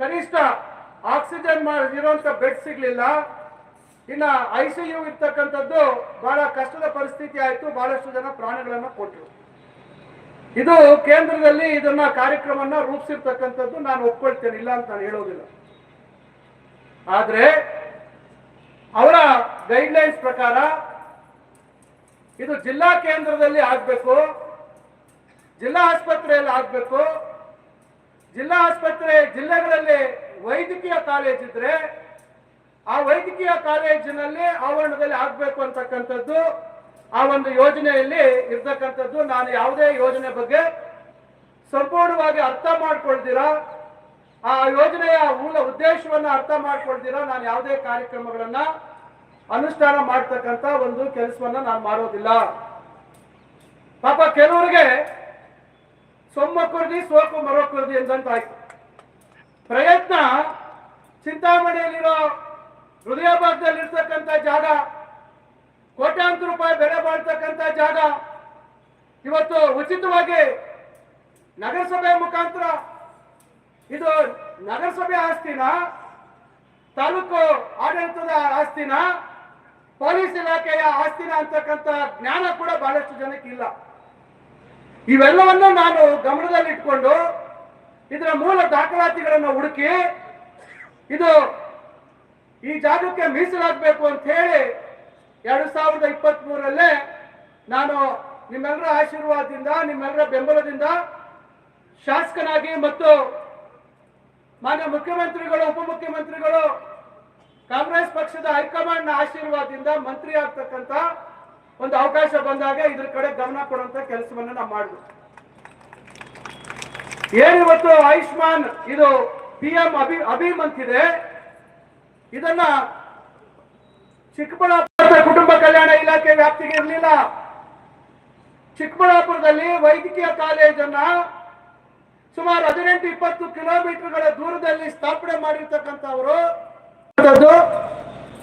ಕನಿಷ್ಠ ಆಕ್ಸಿಜನ್ ಇರುವಂತ ಬೆಡ್ ಸಿಗ್ಲಿಲ್ಲ. ಇನ್ನ ಐ ಸಿ ಯು ಇರ್ತಕ್ಕಂಥದ್ದು ಬಹಳ ಕಷ್ಟದ ಪರಿಸ್ಥಿತಿ ಆಯ್ತು, ಬಹಳಷ್ಟು ಜನ ಪ್ರಾಣಗಳನ್ನ ಕೊಟ್ಟರು ಇದು ಕೇಂದ್ರದಲ್ಲಿ ಇದನ್ನ ಕಾರ್ಯಕ್ರಮನ ರೂಪಿಸಿರ್ತಕ್ಕಂಥದ್ದು ನಾನು ಒಪ್ಕೊಳ್ತೇನೆ, ಇಲ್ಲ ಅಂತ ನಾನು ಹೇಳೋದಿಲ್ಲ. ಆದ್ರೆ ಅವರ ಗೈಡ್ಲೈನ್ಸ್ ಪ್ರಕಾರ ಇದು ಜಿಲ್ಲಾ ಕೇಂದ್ರದಲ್ಲಿ ಆಗ್ಬೇಕು, ಜಿಲ್ಲಾ ಆಸ್ಪತ್ರೆಯಲ್ಲಿ ಆಗ್ಬೇಕು ಜಿಲ್ಲಾ ಆಸ್ಪತ್ರೆ ಜಿಲ್ಲೆಗಳಲ್ಲಿ ವೈದ್ಯಕೀಯ ಕಾಲೇಜ್ ಇದ್ರೆ ಆ ವೈದ್ಯಕೀಯ ಕಾಲೇಜಿನಲ್ಲಿ ಆವರಣದಲ್ಲಿ ಆಗ್ಬೇಕು ಅಂತಕ್ಕಂಥದ್ದು ಆ ಒಂದು ಯೋಜನೆಯಲ್ಲಿ ಇರ್ತಕ್ಕಂಥದ್ದು. ನಾನು ಯಾವುದೇ ಯೋಜನೆ ಬಗ್ಗೆ ಸಂಪೂರ್ಣವಾಗಿ ಅರ್ಥ ಮಾಡ್ಕೊಳ್ತೀರಾ? ಆ ಯೋಜನೆಯ ಮೂಲ ಉದ್ದೇಶವನ್ನ ಅರ್ಥ ಮಾಡ್ಕೊಳ್ತೀರಾ? ನಾನು ಯಾವುದೇ ಕಾರ್ಯಕ್ರಮಗಳನ್ನ ಅನುಷ್ಠಾನ ಮಾಡ್ತಕ್ಕಂಥ ಒಂದು ಕೆಲಸವನ್ನ ನಾನು ಮಾಡೋದಿಲ್ಲ. ಪಾಪ ಕೆಲವರಿಗೆ ಸೊಮ್ಮ ಕುರ್ದಿ ಸೋಕು ಮರೋ ಕುರ್ದಿ ಎಂದಂತಾಯ್ತು. ಪ್ರಯತ್ನ ಚಿಂತಾಮಣಿಯಲ್ಲಿರೋ ಹೃದಯ ಭಾಗದಲ್ಲಿ ಇರ್ತಕ್ಕಂಥ ಜಾಗ, ಕೋಟ್ಯಾಂತರ ರೂಪಾಯಿ ಬೆಲೆ ಬಾಳ್ತಕ್ಕಂಥ ಜಾಗ, ಇವತ್ತು ಉಚಿತವಾಗಿ ನಗರಸಭೆ ಮುಖಾಂತರ, ಇದು ನಗರಸಭೆ ಆಸ್ತಿನ? ತಾಲೂಕು ಆಡಳಿತದ ಆಸ್ತಿನ? ಪೊಲೀಸ್ ಇಲಾಖೆಯ ಆಸ್ತಿನ ಅಂತಕ್ಕಂಥ ಜ್ಞಾನ ಕೂಡ ಬಹಳಷ್ಟು ಜನಕ್ಕೆ ಇಲ್ಲ. ಇವೆಲ್ಲವನ್ನು ನಾನು ಗಮನದಲ್ಲಿಟ್ಕೊಂಡು ಇದರ ಮೂಲ ದಾಖಲಾತಿಗಳನ್ನು ಹುಡುಕಿ ಇದು ಈ ಜಾಗಕ್ಕೆ ಮೀಸಲಾಗಬೇಕು ಅಂತ ಹೇಳಿ ಎರಡು ಸಾವಿರದ ಇಪ್ಪತ್ತ್ ಮೂರಲ್ಲೇ ನಾನು ನಿಮ್ಮೆಲ್ಲರ ಆಶೀರ್ವಾದದಿಂದ ನಿಮ್ಮೆಲ್ಲರ ಬೆಂಬಲದಿಂದ ಶಾಸಕನಾಗಿ ಮತ್ತು ಮಾನ್ಯ ಮುಖ್ಯಮಂತ್ರಿಗಳು, ಉಪಮುಖ್ಯಮಂತ್ರಿಗಳು, ಕಾಂಗ್ರೆಸ್ ಪಕ್ಷದ ಹೈಕಮಾಂಡ್ನ ಆಶೀರ್ವಾದದಿಂದ ಮಂತ್ರಿ ಆಗ್ತಕ್ಕಂಥ ಒಂದು ಅವಕಾಶ ಬಂದಾಗ ಇದ್ರ ಕಡೆ ಗಮನ ಕೊಡುವಂತ ಕೆಲಸವನ್ನ ನಾವು ಮಾಡಿದ್ವಿ ಏನಿವತ್ತು ಆಯುಷ್ಮಾನ್, ಇದು ಪಿ ಎಂ ಅಭಿ ಅಭಿಮಂತಿದೆ ಇದನ್ನ ಚಿಕ್ಕಬಳ್ಳಾಪುರದ ಕುಟುಂಬ ಕಲ್ಯಾಣ ಇಲಾಖೆ ವ್ಯಾಪ್ತಿಗೆ ಇರಲಿಲ್ಲ. ಚಿಕ್ಕಬಳ್ಳಾಪುರದಲ್ಲಿ ವೈದ್ಯಕೀಯ ಕಾಲೇಜನ್ನ ಸುಮಾರು ಹದಿನೆಂಟು ಇಪ್ಪತ್ತು ಕಿಲೋಮೀಟರ್ಗಳ ದೂರದಲ್ಲಿ ಸ್ಥಾಪನೆ ಮಾಡಿರ್ತಕ್ಕಂಥವರು.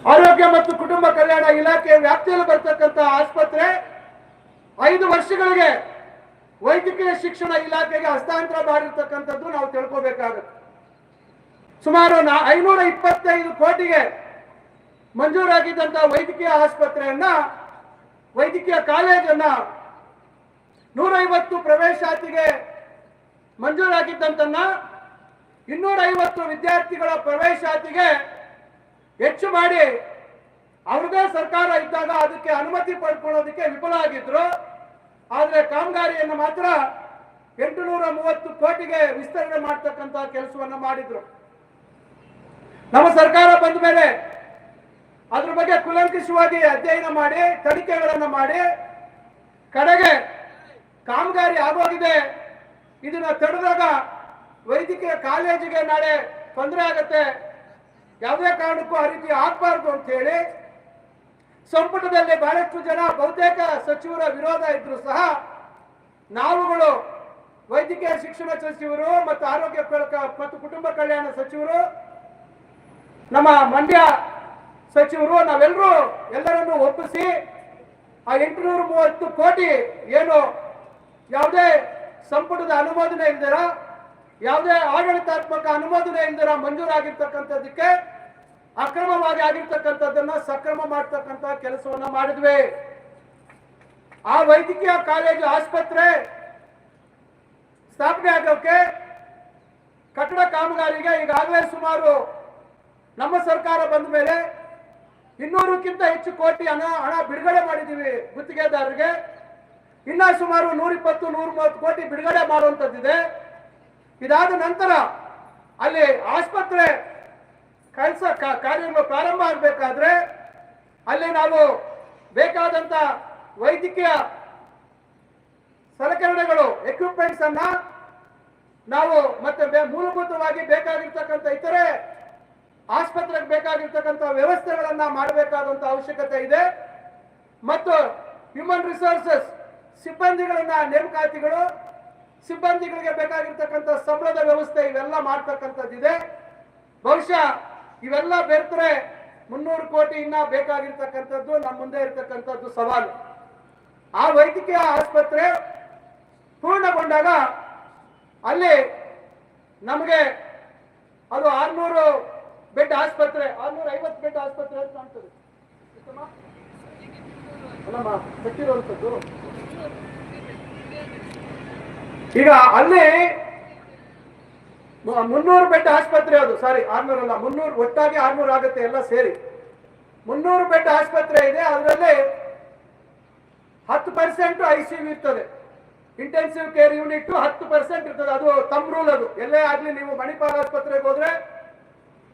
ಆರೋಗ್ಯ ಮತ್ತು ಕುಟುಂಬ ಕಲ್ಯಾಣ ಇಲಾಖೆ ವ್ಯಾಪ್ತಿಯಲ್ಲಿ ಬರ್ತಕ್ಕಂಥ ಆಸ್ಪತ್ರೆ ಐದು ವರ್ಷಗಳಿಗೆ ವೈದ್ಯಕೀಯ ಶಿಕ್ಷಣ ಇಲಾಖೆಗೆ ಹಸ್ತಾಂತರ ಮಾಡಿರ್ತಕ್ಕಂಥದ್ದು ನಾವು ತಿಳ್ಕೋಬೇಕಾಗುತ್ತೆ. ಸುಮಾರು ಐನೂರ ಇಪ್ಪತ್ತೈದು ಕೋಟಿಗೆ ಮಂಜೂರಾಗಿದ್ದಂಥ ವೈದ್ಯಕೀಯ ಆಸ್ಪತ್ರೆಯನ್ನ, ವೈದ್ಯಕೀಯ ಕಾಲೇಜನ್ನ ನೂರೈವತ್ತು ಪ್ರವೇಶಾತಿಗೆ ಮಂಜೂರಾಗಿದ್ದಂತನ್ನ ಇನ್ನೂರೈವತ್ತು ವಿದ್ಯಾರ್ಥಿಗಳ ಪ್ರವೇಶಾತಿಗೆ ಹೆಚ್ಚು ಮಾಡಿ ಅವ್ರದೇ ಸರ್ಕಾರ ಇದ್ದಾಗ ಅದಕ್ಕೆ ಅನುಮತಿ ಪಡ್ಕೊಳ್ಳೋದಕ್ಕೆ ವಿಫಲ ಆಗಿದ್ರು. ಆದ್ರೆ ಕಾಮಗಾರಿಯನ್ನು ಮಾತ್ರ ಎಂಟುನೂರ ಮೂವತ್ತು ಕೋಟಿಗೆ ವಿಸ್ತರಣೆ ಮಾಡ್ತಕ್ಕಂತ ಕೆಲಸವನ್ನ ಮಾಡಿದ್ರು. ನಮ್ಮ ಸರ್ಕಾರ ಬಂದ ಮೇಲೆ ಅದ್ರ ಬಗ್ಗೆ ಕುಲಂಕುಷವಾಗಿ ಅಧ್ಯಯನ ಮಾಡಿ, ತನಿಖೆಗಳನ್ನು ಮಾಡಿ, ಕಡೆಗೆ ಕಾಮಗಾರಿ ಆಗೋಗಿದೆ, ಇದನ್ನ ತಡೆದಾಗ ವೈದ್ಯಕೀಯ ಕಾಲೇಜಿಗೆ ನಾಳೆ ತೊಂದರೆ ಆಗತ್ತೆ ಯಾವುದೇ ಕಾರಣಕ್ಕೂ ಆ ರೀತಿ ಆಗ್ಬಾರ್ದು ಅಂತ ಹೇಳಿ ಸಂಪುಟದಲ್ಲಿ ಬಹಳಷ್ಟು ಜನ ಬಹುತೇಕ ಸಚಿವರ ವಿರೋಧ ಇದ್ರು ಸಹ ನಾವುಗಳು ವೈದ್ಯಕೀಯ ಶಿಕ್ಷಣ ಸಚಿವರು ಮತ್ತು ಆರೋಗ್ಯ ಮತ್ತು ಕುಟುಂಬ ಕಲ್ಯಾಣ ಸಚಿವರು, ನಮ್ಮ ಮಂಡ್ಯ ಸಚಿವರು ನಾವೆಲ್ಲರೂ ಎಲ್ಲರನ್ನು ಒಪ್ಪಿಸಿ ಆ ಎಂಟುನೂರ ಮೂವತ್ತು ಕೋಟಿ ಏನು ಯಾವುದೇ ಸಂಪುಟದ ಅನುಮೋದನೆ ಇಲ್ದಿರ ಯಾವುದೇ ಆಡಳಿತಾತ್ಮಕ ಅನುಮೋದನೆ ಇಲ್ದಿರ ಮಂಜೂರಾಗಿರ್ತಕ್ಕಂಥದ್ದಕ್ಕೆ ಅಕ್ರಮವಾಗಿ ಆಗಿರ್ತಕ್ಕಂಥದ್ದನ್ನ ಸಕ್ರಮ ಮಾಡ್ತಕ್ಕಂಥ ಕೆಲಸವನ್ನ ಮಾಡಿದ್ವಿ. ಆ ವೈದ್ಯಕೀಯ ಕಾಲೇಜು ಆಸ್ಪತ್ರೆ ಸ್ಥಾಪನೆ ಆಗೋಕೆ ಕಟ್ಟಡ ಕಾಮಗಾರಿಗೆ ಈಗಾಗಲೇ ಸುಮಾರು ನಮ್ಮ ಸರ್ಕಾರ ಬಂದ ಮೇಲೆ ಇನ್ನೂರಕ್ಕಿಂತ ಹೆಚ್ಚು ಕೋಟಿ ಹಣ ಹಣ ಬಿಡುಗಡೆ ಮಾಡಿದ್ದೀವಿ ಗುತ್ತಿಗೆದಾರರಿಗೆ. ಇನ್ನ ಸುಮಾರು ನೂರಿಪ್ಪತ್ತು ನೂರ ಮೂವತ್ತು ಕೋಟಿ ಬಿಡುಗಡೆ ಮಾಡುವಂಥದ್ದಿದೆ. ಇದಾದ ನಂತರ ಅಲ್ಲಿ ಆಸ್ಪತ್ರೆ ಕೆಲಸ ಕಾರ್ಯವನ್ನು ಪ್ರಾರಂಭ ಆಗಬೇಕಾದ್ರೆ ಅಲ್ಲಿ ನಾವು ಬೇಕಾದಂತ ವೈದ್ಯಕೀಯ ಸಲಕರಣೆಗಳು ಎಕ್ವಿಪ್ಮೆಂಟ್ಸ್ ಅನ್ನ ನಾವು ಮತ್ತೆ ಮೂಲಭೂತವಾಗಿ ಬೇಕಾಗಿರ್ತಕ್ಕಂಥ ಇತರೆ ಆಸ್ಪತ್ರೆಗೆ ಬೇಕಾಗಿರ್ತಕ್ಕಂಥ ವ್ಯವಸ್ಥೆಗಳನ್ನ ಮಾಡಬೇಕಾದಂತ ಅವಶ್ಯಕತೆ ಇದೆ. ಮತ್ತು ಹ್ಯೂಮನ್ ರಿಸೋರ್ಸಸ್ ಸಿಬ್ಬಂದಿಗಳನ್ನ ನೇಮಕಾತಿಗಳು ಸಿಬ್ಬಂದಿಗಳಿಗೆ ಬೇಕಾಗಿರ್ತಕ್ಕಂಥ ಸಂಬಳದ ವ್ಯವಸ್ಥೆ ಇವೆಲ್ಲ ಮಾಡ್ತಕ್ಕಂಥದ್ದಿದೆ ಬಹುಶಃ ಇವೆಲ್ಲ ಬೆರೆತರೆ ಮುನ್ನೂರು ಕೋಟಿ ಇನ್ನ ಬೇಕಾಗಿರ್ತಕ್ಕಂಥದ್ದು ನಮ್ಮ ಮುಂದೆ ಇರ್ತಕ್ಕಂಥದ್ದು ಸವಾಲು. ಆ ವೈದ್ಯಕೀಯ ಆಸ್ಪತ್ರೆ ಪೂರ್ಣಗೊಂಡಾಗ ಅಲ್ಲಿ ನಮಗೆ ಅದು ಆರ್ನೂರು ಬೆಡ್ ಆಸ್ಪತ್ರೆ, ಆರ್ನೂರ ಐವತ್ತು ಬೆಡ್ ಆಸ್ಪತ್ರೆ ಅಂತ ಕಾಣ್ತದೆ. ಈಗ ಅಲ್ಲಿ ಮುನ್ನೂರು ಬೆಡ್ ಆಸ್ಪತ್ರೆ ಅದು ಸಾರಿ ಆರ್ನೂರ್ ಅಲ್ಲ, ಮುನ್ನೂರು, ಒಟ್ಟಾಗಿ ಆರ್ನೂರ್ ಆಗುತ್ತೆ ಎಲ್ಲ ಸೇರಿ. ಮುನ್ನೂರು ಬೆಡ್ ಆಸ್ಪತ್ರೆ ಇದೆ, ಅದರಲ್ಲಿ ಹತ್ತು ಪರ್ಸೆಂಟ್ ಐ ಸಿ ಯು ಇರ್ತದೆ. ಇಂಟೆನ್ಸಿವ್ ಕೇರ್ ಯೂನಿಟ್ ಹತ್ತು ಪರ್ಸೆಂಟ್ ಇರ್ತದೆ, ಅದು ತಮ್ ರೂಲ್ ಅದು. ಎಲ್ಲೇ ಆಗ್ಲಿ ನೀವು ಮಣಿಪಾಲ್ ಆಸ್ಪತ್ರೆಗೆ ಹೋದ್ರೆ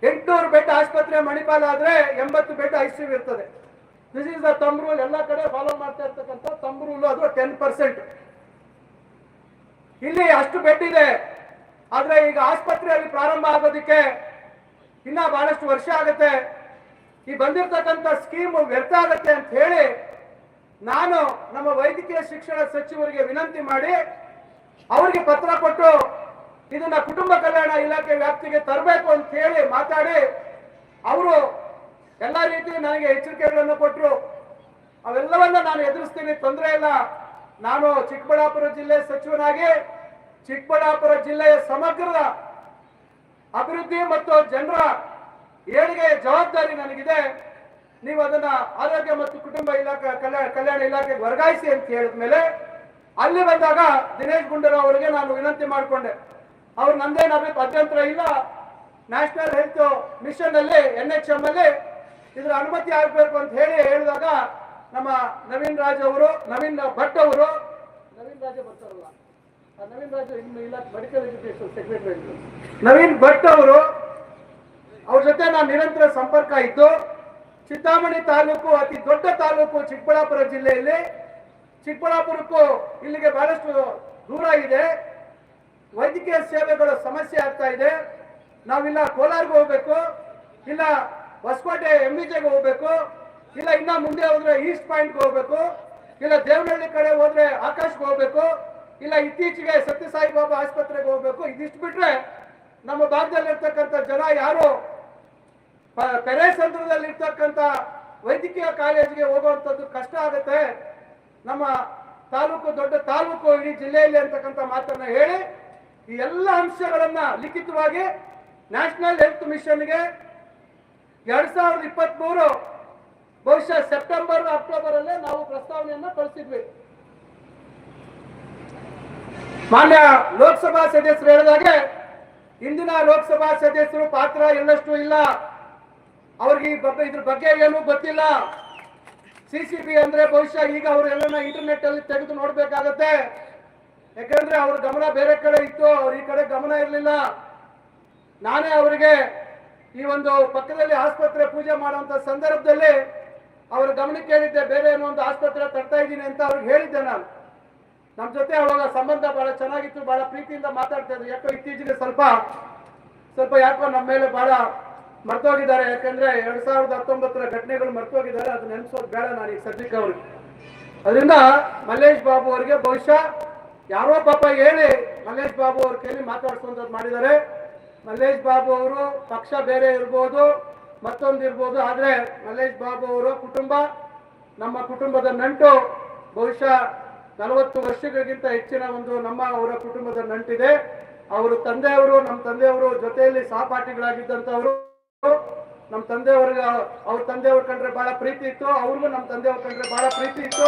ಎಂಟುನೂರು ಬೆಡ್ ಆಸ್ಪತ್ರೆ ಮಣಿಪಾಲ್ ಆದ್ರೆ ಎಂಬತ್ತು ಬೆಡ್ ಐ ಸಿ ಯು ಇರ್ತದೆ. This is the thumb rule ಎಲ್ಲ ಕಡೆ ಫಾಲೋ ಮಾಡ್ತಾ ಇರ್ತಕ್ಕಂಥ ತಮ್ ರೂಲ್ ಅದು ಟೆನ್ ಪರ್ಸೆಂಟ್ ಇಲ್ಲಿ ಅಷ್ಟು ಬೆಡ್ ಇದೆ ಆದ್ರೆ ಈಗ ಆಸ್ಪತ್ರೆಯಲ್ಲಿ ಪ್ರಾರಂಭ ಆಗೋದಕ್ಕೆ ಇನ್ನ ಬಹಳಷ್ಟು ವರ್ಷ ಆಗುತ್ತೆ. ಈ ಬಂದಿರತಕ್ಕಂಥ ಸ್ಕೀಮ್ ವ್ಯರ್ಥ ಆಗುತ್ತೆ ಅಂತ ಹೇಳಿ ನಾನು ನಮ್ಮ ವೈದ್ಯಕೀಯ ಶಿಕ್ಷಣ ಸಚಿವರಿಗೆ ವಿನಂತಿ ಮಾಡಿ ಅವರಿಗೆ ಪತ್ರ ಕೊಟ್ಟು ಇದನ್ನ ಕುಟುಂಬ ಕಲ್ಯಾಣ ಇಲಾಖೆ ವ್ಯಾಪ್ತಿಗೆ ತರಬೇಕು ಅಂತ ಹೇಳಿ ಮಾತಾಡಿ ಅವರು ಎಲ್ಲ ರೀತಿ ನನಗೆ ಎಚ್ಚರಿಕೆಗಳನ್ನು ಕೊಟ್ಟರು ಅವೆಲ್ಲವನ್ನ ನಾನು ಎದುರಿಸ್ತೀನಿ, ತೊಂದರೆ ಇಲ್ಲ. ನಾನು ಚಿಕ್ಕಬಳ್ಳಾಪುರ ಜಿಲ್ಲೆ ಸಚಿವನಾಗಿ ಚಿಕ್ಕಬಳ್ಳಾಪುರ ಜಿಲ್ಲೆಯ ಸಮಗ್ರ ಅಭಿವೃದ್ಧಿ ಮತ್ತು ಜನರ ಏಳಿಗೆ ಜವಾಬ್ದಾರಿ ನನಗಿದೆ. ನೀವು ಅದನ್ನ ಆರೋಗ್ಯ ಮತ್ತು ಕುಟುಂಬ ಇಲಾಖೆ ಕಲ್ಯಾಣ ಕಲ್ಯಾಣ ಇಲಾಖೆಗೆ ವರ್ಗಾಯಿಸಿ ಅಂತ ಹೇಳಿದ ಮೇಲೆ ಅಲ್ಲಿ ಬಂದಾಗ ದಿನೇಶ್ ಗುಂಡೂರಾವ್ ಅವರಿಗೆ ನಾನು ವಿನಂತಿ ಮಾಡಿಕೊಂಡೆ. ಅವ್ರು ನಂದೇನು ಅಭಿ ಅಭ್ಯಂತರ ಇಲ್ಲ. ನ್ಯಾಷನಲ್ ಹೆಲ್ತ್ ಮಿಷನ್ ಅಲ್ಲಿ ಎನ್ ಎಚ್ ಎಂ ಅಲ್ಲಿ ಇದ್ರ ಅನುಮತಿ ಆಗ್ಬೇಕು ಅಂತ ಹೇಳಿ ಹೇಳಿದಾಗ ನಮ್ಮ ನವೀನ್ ರಾಜ್ ಅವರು ನವೀನ್ ಭಟ್ ಅವರು. ನವೀನ್ ರಾಜ ಬರ್ತಾರಲ್ಲ ಆ ನವೀನ್ ರಾಜ್ ಇನ್ನು ಇಲ್ಲ medical education secretary Naveen Bhat ಅವರು ಅವ್ರ ಜೊತೆ ನಾನು ನಿರಂತರ ಸಂಪರ್ಕ ಇತ್ತು ಚಿತ್ತಾಮಣಿ ತಾಲೂಕು ಅತಿ ದೊಡ್ಡ ತಾಲೂಕು ಚಿಕ್ಕಬಳ್ಳಾಪುರ ಜಿಲ್ಲೆಯಲ್ಲಿ ಚಿಕ್ಕಬಳ್ಳಾಪುರಕ್ಕೂ ಇಲ್ಲಿಗೆ ಬಹಳಷ್ಟು ದೂರ ಇದೆ. ವೈದ್ಯಕೀಯ ಸೇವೆಗಳ ಸಮಸ್ಯೆ ಆಗ್ತಾ ಇದೆ. ನಾವಿಲ್ಲ ಕೋಲಾರ್ಗೆ ಹೋಗ್ಬೇಕು ಇಲ್ಲ ಹೊಸಕೋಟೆ ಎಂ ವಿಜೆಗೆ ಹೋಗ್ಬೇಕು. ಇಲ್ಲ, ಇನ್ನ ಮುಂದೆ ಹೋದ್ರೆ ಈಸ್ಟ್ ಪಾಯಿಂಟ್ಗೆ ಹೋಗ್ಬೇಕು. ಇಲ್ಲ, ದೇವನಹಳ್ಳಿ ಕಡೆ ಹೋದ್ರೆ ಆಕಾಶ್ಗೆ ಹೋಗ್ಬೇಕು. ಇಲ್ಲ, ಇತ್ತೀಚೆಗೆ ಸತ್ಯಸಾಯಿ ಬಾಬಾ ಆಸ್ಪತ್ರೆಗೆ ಹೋಗ್ಬೇಕು. ಇದಿಷ್ಟು ಬಿಟ್ರೆ ನಮ್ಮ ಭಾಗದಲ್ಲಿರ್ತಕ್ಕಂಥ ಜನ ಯಾರು? ಪೆರೇಸಂದ್ರದಲ್ಲಿ ಇರ್ತಕ್ಕಂಥ ವೈದ್ಯಕೀಯ ಕಾಲೇಜಿಗೆ ಹೋಗುವಂಥದ್ದು ಕಷ್ಟ ಆಗುತ್ತೆ. ನಮ್ಮ ತಾಲೂಕು, ದೊಡ್ಡ ತಾಲೂಕು ಇಡೀ ಜಿಲ್ಲೆಯಲ್ಲಿ ಅಂತಕ್ಕಂಥ ಮಾತನ್ನ ಹೇಳಿ, ಈ ಎಲ್ಲ ಅಂಶಗಳನ್ನ ಲಿಖಿತವಾಗಿ ನ್ಯಾಷನಲ್ ಹೆಲ್ತ್ ಮಿಷನ್ಗೆ ಎರಡ್ ಸಾವಿರದ ಇಪ್ಪತ್ತ್ ಮೂರು ಬಹುಶಃ ಸೆಪ್ಟೆಂಬರ್ ಅಕ್ಟೋಬರ್ ಅಲ್ಲೇ ನಾವು ಪ್ರಸ್ತಾವನೆಯನ್ನ ಕಳಿಸಿದ್ವಿ. ಮಾನ್ಯ ಲೋಕಸಭಾ ಸದಸ್ಯರು ಹೇಳಿದಾಗೆ ಇಂದಿನ ಲೋಕಸಭಾ ಸದಸ್ಯರು ಪಾತ್ರ ಎಲ್ಲಷ್ಟು ಇಲ್ಲ. ಅವ್ರಿಗೆ ಇದ್ರ ಬಗ್ಗೆ ಏನು ಗೊತ್ತಿಲ್ಲ. ಸಿ ಸಿ ಬಿ ಅಂದ್ರೆ ಬಹುಶಃ ಈಗ ಅವರೆಲ್ಲ ಇಂಟರ್ನೆಟ್ ಅಲ್ಲಿ ತೆಗೆದು ನೋಡ್ಬೇಕಾಗತ್ತೆ. ಯಾಕಂದ್ರೆ ಅವ್ರ ಗಮನ ಬೇರೆ ಕಡೆ ಇತ್ತು, ಅವ್ರ ಈ ಕಡೆ ಗಮನ ಇರಲಿಲ್ಲ. ನಾನೇ ಅವರಿಗೆ ಈ ಒಂದು ಪಕ್ಕದಲ್ಲಿ ಆಸ್ಪತ್ರೆ ಪೂಜೆ ಮಾಡುವಂತ ಸಂದರ್ಭದಲ್ಲಿ ಅವ್ರ ಗಮನಕ್ಕೆ ಹೇಳಿದ್ದೆ ಬೇರೆ ಏನೋ ಒಂದು ಆಸ್ಪತ್ರೆ ತರ್ತಾ ಇದ್ದೀನಿ ಅಂತ ಅವ್ರಿಗೆ ಹೇಳಿದ್ದೆ ನಾನು. ನಮ್ಮ ಜೊತೆ ಅವಾಗ ಸಂಬಂಧ ಬಹಳ ಚೆನ್ನಾಗಿತ್ತು, ಬಹಳ ಪ್ರೀತಿಯಿಂದ ಮಾತಾಡ್ತಾ ಇದ್ರು. ಯಾಕೋ ಇತ್ತೀಚೆಗೆ ಸ್ವಲ್ಪ ಸ್ವಲ್ಪ ಯಾಕೋ ನಮ್ಮ ಮೇಲೆ ಬಹಳ ಮರ್ತೋಗಿದ್ದಾರೆ. ಯಾಕಂದ್ರೆ ಎರಡ್ ಸಾವಿರದ ಹತ್ತೊಂಬತ್ತರ ಘಟನೆಗಳು ಮರ್ತೋಗಿದ್ದಾರೆ. ಅದು ನೆನೆಸೋದು ಬೇಡ ನಾನು ಈಗ ಸದ್ಯಕ್ಕೆ ಅವ್ರಿಗೆ. ಅದರಿಂದ ಮಲ್ಲೇಶ್ ಬಾಬು ಅವರಿಗೆ ಬಹುಶಃ ಯಾರೋ ಪಾಪ ಹೇಳಿ ಮಲ್ಲೇಶ್ ಬಾಬು ಅವ್ರ ಕೇಳಿ ಮಾತಾಡ್ಸುವಂಥದ್ದು ಮಾಡಿದ್ದಾರೆ. ಮಲ್ಲೇಶ್ ಬಾಬು ಅವರು ಪಕ್ಷ ಬೇರೆ ಇರ್ಬೋದು. ಮತ್ತೊಂದು ಆದರೆ ಆದ್ರೆ ಮಲ್ಲೇಶ್ ಬಾಬು ಅವರ ಕುಟುಂಬ, ನಮ್ಮ ಕುಟುಂಬದ ನಂಟು ಬಹುಶಃ ನಲವತ್ತು ವರ್ಷಗಳಿಗಿಂತ ಹೆಚ್ಚಿನ ಒಂದು ನಮ್ಮ ಅವರ ಕುಟುಂಬದ ನಂಟಿದೆ. ಅವರು ತಂದೆಯವರು, ನಮ್ಮ ತಂದೆಯವರು ಜೊತೆಯಲ್ಲಿ ಸಹಪಾಠಿಗಳಾಗಿದ್ದಂಥವರು. ನಮ್ಮ ತಂದೆಯವ್ರಿಗೆ ಅವ್ರ ತಂದೆಯವ್ರ ಕಂಡ್ರೆ ಬಹಳ ಪ್ರೀತಿ ಇತ್ತು. ಅವ್ರಿಗೂ ನಮ್ಮ ತಂದೆಯವ್ರ ಕಂಡ್ರೆ ಬಹಳ ಪ್ರೀತಿ ಇತ್ತು.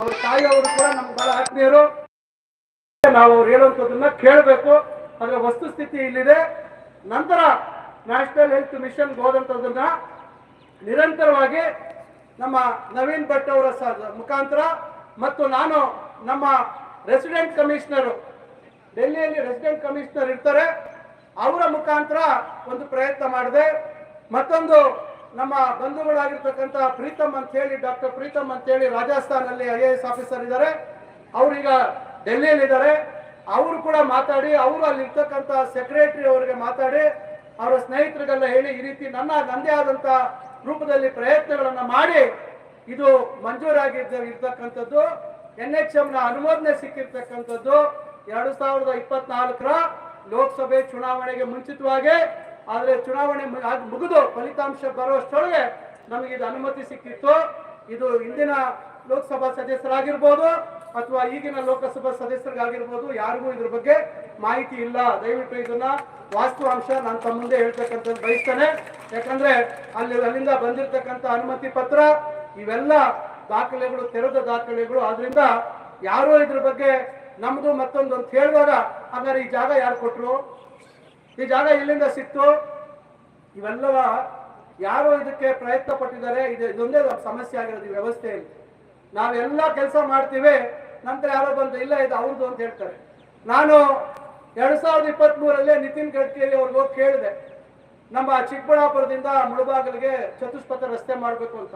ಅವ್ರ ತಾಯಿಯವರು ಕೂಡ ನಮ್ಗೆ ಬಹಳ ಆತ್ಮೀಯರು. ನಾವು ಅವ್ರು ಹೇಳುವಂಥದ್ದನ್ನ ಕೇಳಬೇಕು. ಅದರ ವಸ್ತುಸ್ಥಿತಿ ಇಲ್ಲಿದೆ. ನಂತರ ನ್ಯಾಷನಲ್ ಹೆಲ್ತ್ ಮಿಷನ್ ಹೋದಂಥದ್ದನ್ನ ನಿರಂತರವಾಗಿ ನಮ್ಮ ನವೀನ್ ಭಟ್ ಅವರ ಮುಖಾಂತರ ಮತ್ತು ನಾನು ನಮ್ಮ ರೆಸಿಡೆಂಟ್ ಕಮಿಷನರ್ ಡೆಲ್ಲಿಯಲ್ಲಿ ರೆಸಿಡೆಂಟ್ ಕಮಿಷನರ್ ಇರ್ತಾರೆ. ಅವರ ಮುಖಾಂತರ ಒಂದು ಪ್ರಯತ್ನ ಮಾಡಿದೆ. ಮತ್ತೊಂದು ನಮ್ಮ ಬಂಧುಗಳಾಗಿರ್ತಕ್ಕಂಥ ಪ್ರೀತಮ್ ಅಂತ ಹೇಳಿ, ಡಾಕ್ಟರ್ ಪ್ರೀತಮ್ ಅಂತ ಹೇಳಿ ರಾಜಸ್ಥಾನಲ್ಲಿ ಐ ಎ ಎಸ್ ಆಫೀಸರ್ ಇದ್ದಾರೆ. ಅವರೀಗ ಡೆಲ್ಲಿಯಲ್ಲಿ ಇದ್ದಾರೆ ಅವರು ಕೂಡ ಮಾತಾಡಿ, ಅವರು ಅಲ್ಲಿರ್ತಕ್ಕಂಥ ಸೆಕ್ರೆಟರಿ ಅವರಿಗೆ ಮಾತಾಡಿ ಅವರ ಸ್ನೇಹಿತರಿಗೆಲ್ಲ ಹೇಳಿ ಈ ರೀತಿ ನನ್ನ ನಂದೇ ಆದಂತ ರೂಪದಲ್ಲಿ ಪ್ರಯತ್ನಗಳನ್ನ ಮಾಡಿ ಇದು ಮಂಜೂರಾಗಿದ್ದ ಇರ್ತಕ್ಕಂಥದ್ದು. ಎನ್ ಎಚ್ನ ಅನುಮೋದನೆ ಸಿಕ್ಕಿರ್ತಕ್ಕಂಥದ್ದು ಎರಡು ಸಾವಿರದ ಇಪ್ಪತ್ನಾಲ್ಕರ ಲೋಕಸಭೆ ಚುನಾವಣೆಗೆ ಮುಂಚಿತವಾಗಿ. ಆದರೆ ಚುನಾವಣೆ ಮುಗಿದು ಫಲಿತಾಂಶ ಬರುವಷ್ಟೊಳಗೆ ನಮಗೆ ಇದು ಅನುಮತಿ ಸಿಕ್ಕಿತ್ತು. ಇದು ಇಂದಿನ ಲೋಕಸಭಾ ಸದಸ್ಯರಾಗಿರ್ಬೋದು ಅಥವಾ ಈಗಿನ ಲೋಕಸಭಾ ಸದಸ್ಯರಿಗಾಗಿರ್ಬೋದು, ಯಾರಿಗೂ ಇದ್ರ ಬಗ್ಗೆ ಮಾಹಿತಿ ಇಲ್ಲ. ದಯವಿಟ್ಟು ಇದನ್ನ ವಾಸ್ತವಾಂಶ ನಾನು ತಮ್ಮ ಮುಂದೆ ಹೇಳ್ತಕ್ಕಂಥದ್ದು ಬಯಸ್ತೇನೆ. ಯಾಕಂದ್ರೆ ಅಲ್ಲಿ ಅಲ್ಲಿಂದ ಬಂದಿರತಕ್ಕಂಥ ಅನುಮತಿ ಪತ್ರ, ಇವೆಲ್ಲ ದಾಖಲೆಗಳು, ತೆರೆದ ದಾಖಲೆಗಳು. ಆದ್ರಿಂದ ಯಾರೋ ಇದ್ರ ಬಗ್ಗೆ ನಮ್ದು ಮತ್ತೊಂದು ಅಂತ ಹೇಳುವಾಗ ಹಾಗಾದ್ರೆ ಈ ಜಾಗ ಯಾರು ಕೊಟ್ರು? ಈ ಜಾಗ ಎಲ್ಲಿಂದ ಸಿಕ್ತು? ಇವೆಲ್ಲವ ಯಾರು ಇದಕ್ಕೆ ಪ್ರಯತ್ನ ಪಟ್ಟಿದ್ದಾರೆ ಇದು ಇದೊಂದೇ ಸಮಸ್ಯೆ ಆಗಿರೋದು ಈ ವ್ಯವಸ್ಥೆಯಲ್ಲಿ. ನಾವೆಲ್ಲ ಕೆಲಸ ಮಾಡ್ತೀವಿ. ನಂತರ ಯಾರೋ ಬಂದು ಇಲ್ಲ, ಇದು ಅವ್ರದ್ದು ಅಂತ ಹೇಳ್ತಾರೆ. ನಾನು ಎರಡ್ ಸಾವಿರದ ಇಪ್ಪತ್ತ್ ಮೂರಲ್ಲೇ ನಿತಿನ್ ಗಡ್ಕರಿ ಅವ್ರಿಗೆ ಹೋಗಿ ಕೇಳಿದೆ, ನಮ್ಮ ಚಿಕ್ಕಬಳ್ಳಾಪುರದಿಂದ ಮುಳುಬಾಗಿಲಿಗೆ ಚತುಷ್ಪಥ ರಸ್ತೆ ಮಾಡಬೇಕು ಅಂತ.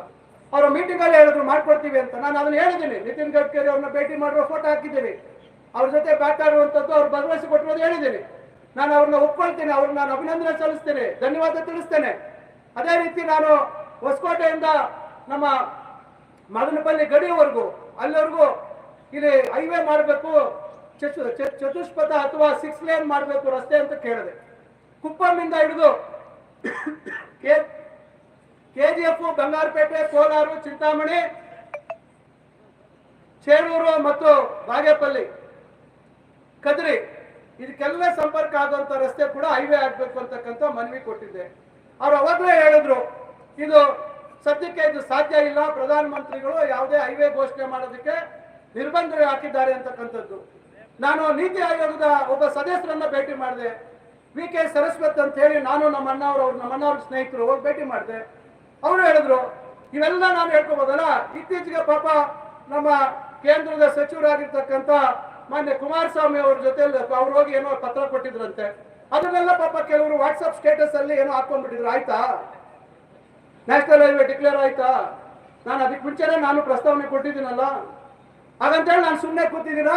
ಅವರ ಮೀಟಿಂಗ್ ಅಲ್ಲಿ ಹೇಳಿದ್ರು, ಮಾಡ್ಕೊಡ್ತೀವಿ ಅಂತ. ನಾನು ಅದನ್ನ ಹೇಳಿದ್ದೀನಿ, ನಿತಿನ್ ಗಡ್ಕರಿ ಅವ್ರನ್ನ ಭೇಟಿ ಮಾಡಿರೋ ಫೋಟೋ ಹಾಕಿದ್ದೀನಿ. ಅವ್ರ ಜೊತೆ ಮಾತಾಡುವಂಥದ್ದು ಅವ್ರು ಭರವಸೆ ಕೊಟ್ಟಿರೋದು ಹೇಳಿದ್ದೀನಿ. ನಾನು ಅವ್ರನ್ನ ಒಪ್ಕೊಳ್ತೀನಿ ಅವ್ರನ್ನ ನಾನು ಅಭಿನಂದನೆ ಸಲ್ಲಿಸ್ತೇನೆ, ಧನ್ಯವಾದ ತಿಳಿಸ್ತೇನೆ. ಅದೇ ರೀತಿ ನಾನು ಹೊಸಕೋಟೆಯಿಂದ ನಮ್ಮ ಮದನಪಲ್ಲಿ ಗಡಿಯವರೆಗೂ ಅಲ್ಲಿವರೆಗೂ ಇಲ್ಲಿ ಹೈವೇ ಮಾಡಬೇಕು ಚತುಷ್ಪಥ ಅಥವಾ ಸಿಕ್ಸ್ ಲೇನ್ ಮಾಡಬೇಕು ರಸ್ತೆ ಅಂತ ಕೇಳಿದೆ. ಕುಪ್ಪಮಿಂದ ಹಿಡಿದು K G F Bangarapete, Kolar, Chintamani, Chelur ಮತ್ತು ಬಾಗೇಪಲ್ಲಿ, ಕದ್ರಿ, ಇದಕ್ಕೆಲ್ಲ ಸಂಪರ್ಕ ಆಗುವಂತ ರಸ್ತೆ ಕೂಡ ಹೈವೇ ಆಗ್ಬೇಕು ಅಂತಕ್ಕಂಥ ಮನವಿ ಕೊಟ್ಟಿದ್ದೆ. ಅವ್ರು ಅವಾಗಲೇ ಹೇಳಿದ್ರು, ಇದು ಸದ್ಯಕ್ಕೆ ಇದು ಸಾಧ್ಯ ಇಲ್ಲ, ಪ್ರಧಾನಮಂತ್ರಿಗಳು ಯಾವುದೇ ಹೈವೇ ಘೋಷಣೆ ಮಾಡೋದಕ್ಕೆ ನಿರ್ಬಂಧ ಹಾಕಿದ್ದಾರೆ ಅಂತಕ್ಕಂಥದ್ದು. ನಾನು ನೀತಿ ಆಯೋಗದ ಒಬ್ಬ ಸದಸ್ಯರನ್ನ ಭೇಟಿ ಮಾಡಿದೆ. ವಿ ಕೆ ಸರಸ್ವತ್ ಅಂತ ಹೇಳಿ ನಾನು ನಮ್ಮ ಅಣ್ಣವ್ರು, ಅವ್ರು ನಮ್ಮ ಅಣ್ಣವ್ರ ಸ್ನೇಹಿತರು ಹೋಗಿ ಭೇಟಿ ಮಾಡಿದೆ. ಅವರು ಹೇಳಿದ್ರು, ಇವೆಲ್ಲ ನಾನು ಹೇಳ್ಕೋಬೋದಲ್ಲ? ಇತ್ತೀಚೆಗೆ ಪಾಪ ನಮ್ಮ ಕೇಂದ್ರದ ಸಚಿವರಾಗಿರ್ತಕ್ಕಂಥ ಮಾನ್ಯ ಕುಮಾರಸ್ವಾಮಿ ಅವ್ರ ಜೊತೆ ಅವ್ರು ಹೋಗಿ ಏನೋ ಪತ್ರ ಕೊಟ್ಟಿದ್ರಂತೆ. ಅದನ್ನೆಲ್ಲ ಪಾಪ ಕೆಲವರು ವಾಟ್ಸಪ್ ಸ್ಟೇಟಸ್ ಅಲ್ಲಿ ಏನೋ ಹಾಕೊಂಡ್ಬಿಟ್ಟಿದ್ರು ಆಯ್ತಾ? ನ್ಯಾಷನಲ್ ಹೈವೇ ಡಿಕ್ಲೇರ್ ಆಯ್ತಾ? ನಾನು ಅದಕ್ಕೆ ಮುಂಚೆನೆ ನಾನು ಪ್ರಸ್ತಾವನೆ ಕೊಟ್ಟಿದ್ದೀನಲ್ಲ? ಹಾಗಂತೇಳಿ ನಾನು ಸುಮ್ಮನೆ ಕೂತಿದ್ದೀನ?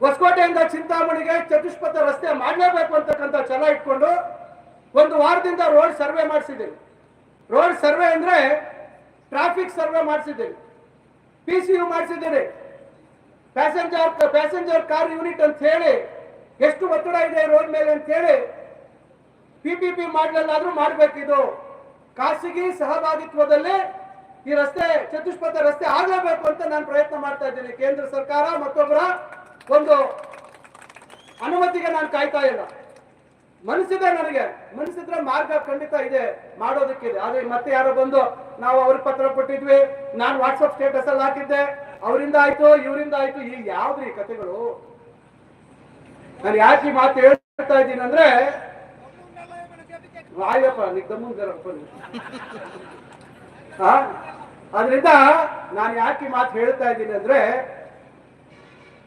ಹೊಸಕೋಟೆಯಿಂದ ಚಿಂತಾಮಣಿಗೆ ಚತುಷ್ಪಥ ರಸ್ತೆ ಮಾಡಲೇಬೇಕು ಅಂತಕ್ಕಂಥ ಛಲ ಇಟ್ಕೊಂಡು ಒಂದು ವಾರದಿಂದ ರೋಡ್ ಸರ್ವೆ ಮಾಡಿಸಿದ್ದೀವಿ ರೋಡ್ ಸರ್ವೆ ಅಂದ್ರೆ ಟ್ರಾಫಿಕ್ ಸರ್ವೆ ಮಾಡಿಸಿದ್ದೀವಿ ಪಿ ಸಿ ಯು ಮಾಡಿಸಿದ್ದೀರಿ ಪ್ಯಾಸೆಂಜರ್ ಪ್ಯಾಸೆಂಜರ್ ಕಾರ್ ಯೂನಿಟ್ ಅಂತ ಹೇಳಿ ಎಷ್ಟು ಒತ್ತಡ ಇದೆ ರೋಡ್ ಮೇಲೆ ಅಂತ ಹೇಳಿ ಪಿ ಪಿ ಪಿ ಮಾಡಲಾದ್ರೂ ಮಾಡಬೇಕಿದು. ಖಾಸಗಿ ಸಹಭಾಗಿತ್ವದಲ್ಲಿ ಈ ರಸ್ತೆ ಚತುಷ್ಪಥ ರಸ್ತೆ ಆಗಲೇಬೇಕು ಅಂತ ನಾನು ಪ್ರಯತ್ನ ಮಾಡ್ತಾ ಇದ್ದೀನಿ. ಕೇಂದ್ರ ಸರ್ಕಾರ ಮತ್ತೊಬ್ಬರ ಒಂದು ಅನುಮತಿಗೆ ನಾನು ಕಾಯ್ತಾ ಇಲ್ಲ. ಮನಸ್ಸಿದೆ ನನಗೆ. ಮನಸ್ಸಿದ್ರೆ ಮಾರ್ಗ ಖಂಡಿತ ಇದೆ, ಮಾಡೋದಕ್ಕಿದೆ. ಆದ್ರೆ ಮತ್ತೆ ಯಾರೋ ಬಂದು ನಾವು ಅವ್ರಿಗೆ ಪತ್ರ ಕೊಟ್ಟಿದ್ವಿ. ನಾನು ವಾಟ್ಸಪ್ ಸ್ಟೇಟಸ್ ಅಲ್ಲಿ ಹಾಕಿದ್ದೆ. ಅವರಿಂದ ಆಯ್ತು, ಇವರಿಂದ ಆಯ್ತು ಈಗ ಯಾವ್ದ್ರಿ ಕಥೆಗಳು? ನಾನು ಯಾಕೆ ಮಾತು ಹೇಳ್ತಾ ಇದ್ದೀನಿ ಅಂದ್ರೆ ರಾಯಪ್ಪ ನಿಗ್ದಮ್ಮಂಗರಪ್ಪ ಅದರಿಂದ ನಾನು ಯಾಕೆ ಮಾತು ಹೇಳ್ತಾ ಇದ್ದೀನಿ ಅಂದ್ರೆ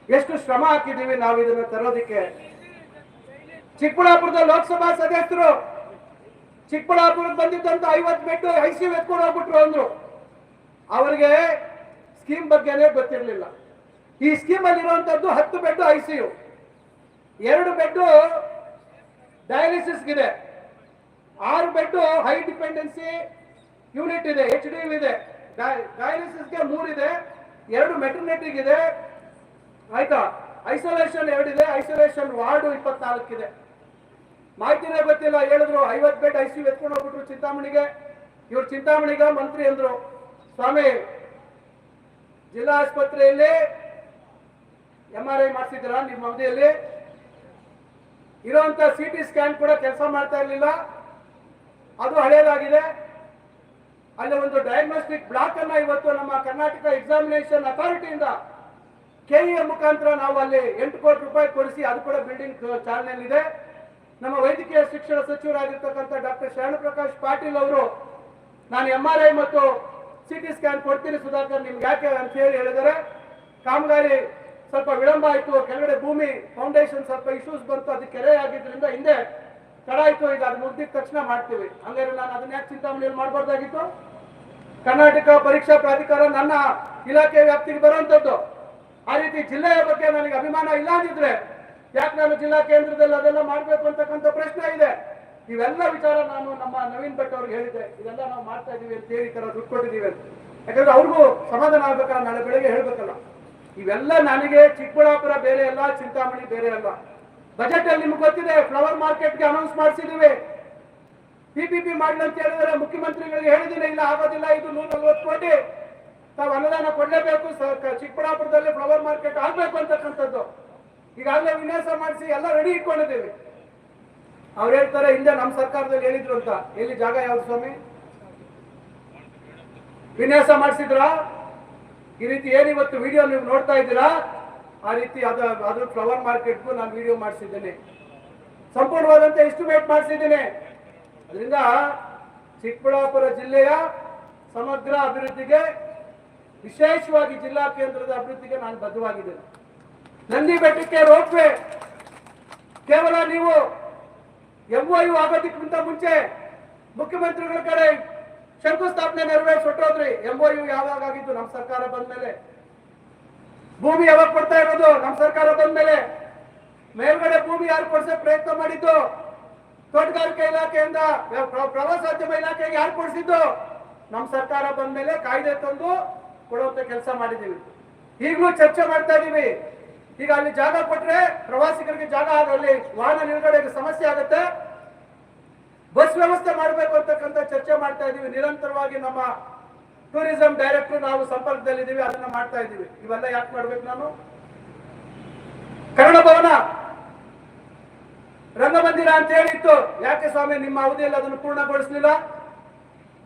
ಎಷ್ಟು ಶ್ರಮ ಹಾಕಿದ್ದೀವಿ ನಾವು ಇದನ್ನ ತರೋದಿಕ್ಕೆ. ಚಿಕ್ಕಬಳ್ಳಾಪುರದ ಲೋಕಸಭಾ ಸದಸ್ಯರು ಚಿಕ್ಕಬಳ್ಳಾಪುರಕ್ಕೆ ಬಂದಿದ್ದಂತ ಐವತ್ತು ಬೆಡ್ ಸಿ ಎತ್ಕೊಂಡು ಹೋಗ್ಬಿಟ್ರು ಅಂದ್ರು. ಅವರಿಗೆ ಸ್ಕೀಮ್ ಬಗ್ಗೆನೇ ಗೊತ್ತಿರಲಿಲ್ಲ. ಈ ಸ್ಕೀಮ್ ಅಲ್ಲಿ ಇರುವಂತದ್ದು ಹತ್ತು ಬೆಡ್ ಐಸಿಯು. ಎರಡು ಬೆಡ್ ಡಯಾಲಿಸಿಸ್ ಇದೆ ಆರು ಬೆಡ್ ಹೈ ಡಿಪೆಂಡೆನ್ಸಿ ಯೂನಿಟ್ ಇದೆ ಎಚ್ ಡಿ ಇದೆ. ಡಯಾಲಿಸಿಸ್ಗೆ ಮೂರಿದೆ ಎರಡು ಮೆಟರ್ನಿಟಿಗೆ ಇದೆ ಆಯ್ತಾ? ಐಸೋಲೇಷನ್ ಎರಡಿದೆ ಐಸೋಲೇಷನ್ ವಾರ್ಡ್ ಇಪ್ಪತ್ನಾಲ್ಕಿದೆ ಮಾಹಿತಿನೇ ಗೊತ್ತಿಲ್ಲ, ಹೇಳಿದ್ರು, ಐವತ್ತು ಬೆಡ್ ಐ ಸಿ ಎತ್ಕೊಂಡು ಹೋಗ್ಬಿಟ್ರು ಚಿಂತಾಮಣಿಗೆ. ಇವ್ರು ಚಿಂತಾಮಣಿಗ ಮಂತ್ರಿ ಅಂದ್ರು. ಸ್ವಾಮಿ, ಜಿಲ್ಲಾ ಆಸ್ಪತ್ರೆಯಲ್ಲಿ ಎಂ ಆರ್ ಐ ಮಾಡಿಸಿದ್ರ ನಿಮ್ಮ ಅವಧಿಯಲ್ಲಿ? ಇರುವಂತ ಸಿ ಟಿ ಸ್ಕ್ಯಾನ್ ಕೂಡ ಕೆಲಸ ಮಾಡ್ತಾ ಇರಲಿಲ್ಲ. ಅದು ಹಳೇದಾಗಿದೆ. ಅಲ್ಲಿ ಒಂದು ಡಯಾಗ್ನೋಸ್ಟಿಕ್ ಬ್ಲಾಕ್ ಅನ್ನ ಇವತ್ತು ನಮ್ಮ ಕರ್ನಾಟಕ ಎಕ್ಸಾಮಿನೇಷನ್ ಅಥಾರಿಟಿಯಿಂದ ಕೆಇಎ ಮುಖಾಂತರ ನಾವು ಅಲ್ಲಿ ಎಂಟು ಕೋಟಿ ರೂಪಾಯಿ ಕೊಡಿಸಿ ಅದು ಕೂಡ ಬಿಲ್ಡಿಂಗ್ ಚಾಲನೆಯಲ್ಲಿದೆ. ನಮ್ಮ ವೈದ್ಯಕೀಯ ಶಿಕ್ಷಣ ಸಚಿವರಾಗಿರ್ತಕ್ಕಂಥ ಡಾಕ್ಟರ್ ಶರಣಪ್ರಕಾಶ್ ಪಾಟೀಲ್ ಅವರು ನಾನು ಎಂ ಆರ್ ಐ ಮತ್ತು ಸಿ ಟಿ ಸ್ಕ್ಯಾನ್ ಕೊಡ್ತೀನಿ ಸುಧಾಕರ್, ನಿಮ್ಗೆ ಯಾಕೆ ಅಂತ ಹೇಳಿ ಹೇಳಿದರೆ ಕಾಮಗಾರಿ ಸ್ವಲ್ಪ ವಿಳಂಬ ಆಯಿತು, ಕೆಳಗಡೆ ಭೂಮಿ ಫೌಂಡೇಶನ್ ಸ್ವಲ್ಪ ಇಶ್ಯೂಸ್ ಬಂತು, ಅದು ಕೆರೆ ಆಗಿದ್ದರಿಂದ ಹಿಂದೆ ತಡ ಆಯಿತು, ಈಗ ಅದು ಮುಗ್ದಿದ ತಕ್ಷಣ ಮಾಡ್ತೀವಿ. ಹಂಗಾರೆ ನಾನು ಅದನ್ನ ಯಾಕೆ ಚಿಂತಾಮಣಿಯಲ್ಲಿ ಮಾಡಬಾರ್ದಾಗಿತ್ತು? ಕರ್ನಾಟಕ ಪರೀಕ್ಷಾ ಪ್ರಾಧಿಕಾರ ನನ್ನ ಇಲಾಖೆ ವ್ಯಾಪ್ತಿಗೆ ಬರುವಂತದ್ದು. ಆ ರೀತಿ ಜಿಲ್ಲೆಯ ಬಗ್ಗೆ ನನಗೆ ಅಭಿಮಾನ ಇಲ್ಲ ಅಂದಿದ್ರೆ ಯಾಕೆ ನಾನು ಜಿಲ್ಲಾ ಕೇಂದ್ರದಲ್ಲಿ ಅದೆಲ್ಲ ಮಾಡಬೇಕು ಅಂತಕ್ಕಂಥ ಪ್ರಶ್ನೆ ಇದೆ. ಇವೆಲ್ಲ ವಿಚಾರ ನಾನು ನಮ್ಮ ನವೀನ್ ಭಟ್ ಅವ್ರಿಗೆ ಹೇಳಿದ್ದೆ. ಇದೆಲ್ಲ ನಾವು ಮಾಡ್ತಾ ಇದೀವಿ ಅಂತ ಹೇಳಿ ತರ ದುಡ್ಡು ಕೊಟ್ಟಿದ್ದೀವಿ ಅಂತ. ಯಾಕಂದ್ರೆ ಅವ್ರಿಗೂ ಸಮಾಧಾನ ಆಗ್ಬೇಕಲ್ಲ, ನಾಳೆ ಬೆಳಿಗ್ಗೆ ಹೇಳ್ಬೇಕಲ್ಲ. ಇವೆಲ್ಲ ನನಗೆ ಚಿಕ್ಕಬಳ್ಳಾಪುರ ಬೇರೆ ಅಲ್ಲ, ಚಿಂತಾಮಣಿ ಬೇರೆ ಅಲ್ಲ. ಬಜೆಟ್ ಅಲ್ಲಿ ನಿಮ್ಗೆ ಗೊತ್ತಿದೆ, ಫ್ಲವರ್ ಮಾರ್ಕೆಟ್ಗೆ ಅನೌನ್ಸ್ ಮಾಡಿಸಿದೀವಿ ಪಿ ಪಿ ಪಿ ಮಾಡ್ಲಿ ಅಂತ ಹೇಳಿದ್ರೆ ಮುಖ್ಯಮಂತ್ರಿಗಳಿಗೆ ಹೇಳಿದಿಲ್ಲ ಇಲ್ಲ ಆಗೋದಿಲ್ಲ, ಇದು ನೂರ ನಲ್ವತ್ತು ಕೋಟಿ. ತಾವು ಅನುದಾನ ಕೊಡಲೇಬೇಕು ಚಿಕ್ಕಬಳ್ಳಾಪುರದಲ್ಲಿ ಫ್ಲವರ್ ಮಾರ್ಕೆಟ್ ಆಗ್ಬೇಕು ಅಂತಕ್ಕಂಥದ್ದು. ಈಗಾಗಲೇ ವಿನ್ಯಾಸ ಮಾಡಿಸಿ ಎಲ್ಲ ರೆಡಿ ಇಟ್ಕೊಂಡಿದ್ದೀವಿ. ಅವ್ರು ಹೇಳ್ತಾರೆ, ಹಿಂದೆ ನಮ್ಮ ಸರ್ಕಾರದಲ್ಲಿ ಹೇಳಿದ್ರು ಅಂತ. ಎಲ್ಲಿ ಜಾಗ ಯಾವ್ದು ಸ್ವಾಮಿ? ವಿನ್ಯಾಸ ಮಾಡಿಸಿದ್ರ? ಈ ರೀತಿ ಏನಿವತ್ತು ವಿಡಿಯೋ ನೀವು ನೋಡ್ತಾ ಇದ್ದೀರಾ? ಆ ರೀತಿ ಅದು, ಅದ್ರ ಫ್ಲವರ್ ಮಾರ್ಕೆಟ್ಗೂ ನಾನು ವಿಡಿಯೋ ಮಾಡಿಸಿದ್ದೇನೆ. ಸಂಪೂರ್ಣವಾದಂತೆ ಎಸ್ಟಿಮೇಟ್ ಮಾಡಿಸಿದ್ದೇನೆ. ಅದರಿಂದ ಚಿಕ್ಕಬಳ್ಳಾಪುರ ಜಿಲ್ಲೆಯ ಸಮಗ್ರ ಅಭಿವೃದ್ಧಿಗೆ, ವಿಶೇಷವಾಗಿ ಜಿಲ್ಲಾ ಕೇಂದ್ರದ ಅಭಿವೃದ್ಧಿಗೆ ನಾನು ಬದ್ಧವಾಗಿದ್ದೇನೆ. ನಂದಿ ಬೆಟ್ಟಕ್ಕೆ ರೋಪ್ವೇ ಕೇವಲ ನೀವು ಎಂಒಯು ಆಗೋದಕ್ಕಿಂತ ಮುಂಚೆ ಮುಖ್ಯಮಂತ್ರಿಗಳ ಕಡೆ ಶಂಕುಸ್ಥಾಪನೆ ನೆರವೇರಿಸಿ ಹೊಟ್ಟೋದ್ರಿ ಎಂಒಯು ಯಾವಾಗ ಆಗಿದ್ದು ನಮ್ಮ ಸರ್ಕಾರ ಬಂದ್ಮೇಲೆ. ಭೂಮಿ ಯಾವಾಗ ಕೊಡ್ತಾ ಇರೋದು? ನಮ್ಮ ಸರ್ಕಾರ ಬಂದ್ಮೇಲೆ. ಮೇಲ್ಗಡೆ ಭೂಮಿ ಯಾರು ಕೊಡಿಸೋ ಪ್ರಯತ್ನ ಮಾಡಿದ್ದು? ತೋಟಗಾರಿಕೆ ಇಲಾಖೆಯಿಂದ ಪ್ರ- ಪ್ರವಾಸೋದ್ಯಮ ಇಲಾಖೆಗೆ ಯಾರು ಕೊಡಿಸಿದ್ದು ನಮ್ಮ ಸರ್ಕಾರ ಬಂದ ಮೇಲೆ ಕಾಯ್ದೆ ತಂದು ಕೊಡುವಂತ ಕೆಲಸ ಮಾಡಿದ್ದೀವಿ. ಈಗಲೂ ಚರ್ಚೆ ಮಾಡ್ತಾ ಇದೀವಿ. ಈಗ ಅಲ್ಲಿ ಜಾಗ ಕೊಟ್ರೆ ಪ್ರವಾಸಿಗರಿಗೆ ಜಾಗ ಅಲ್ಲಿ ವಾಹನ ನಿಲುಗಡೆಗೆ ಸಮಸ್ಯೆ ಆಗುತ್ತೆ. ಬಸ್ ವ್ಯವಸ್ಥೆ ಮಾಡಬೇಕು ಅಂತಕ್ಕಂಥ ಚರ್ಚೆ ಮಾಡ್ತಾ ಇದೀವಿ. ನಿರಂತರವಾಗಿ ನಮ್ಮ ಟೂರಿಸಂ ಡೈರೆಕ್ಟರ್ ನಾವು ಸಂಪರ್ಕದಲ್ಲಿದ್ದೀವಿ, ಅದನ್ನ ಮಾಡ್ತಾ ಇದೀವಿ. ಇವೆಲ್ಲ ಯಾಕೆ ಮಾಡ್ಬೇಕು ನಾನು? ಕನ್ನಡ ಭವನ ರಂಗಮಂದಿರ ಅಂತ ಹೇಳಿತ್ತು. ಯಾಕೆ ಸ್ವಾಮಿ, ನಿಮ್ಮ ಅವಧಿಯಲ್ಲಿ ಅದನ್ನು ಪೂರ್ಣಗೊಳಿಸಲಿಲ್ಲ?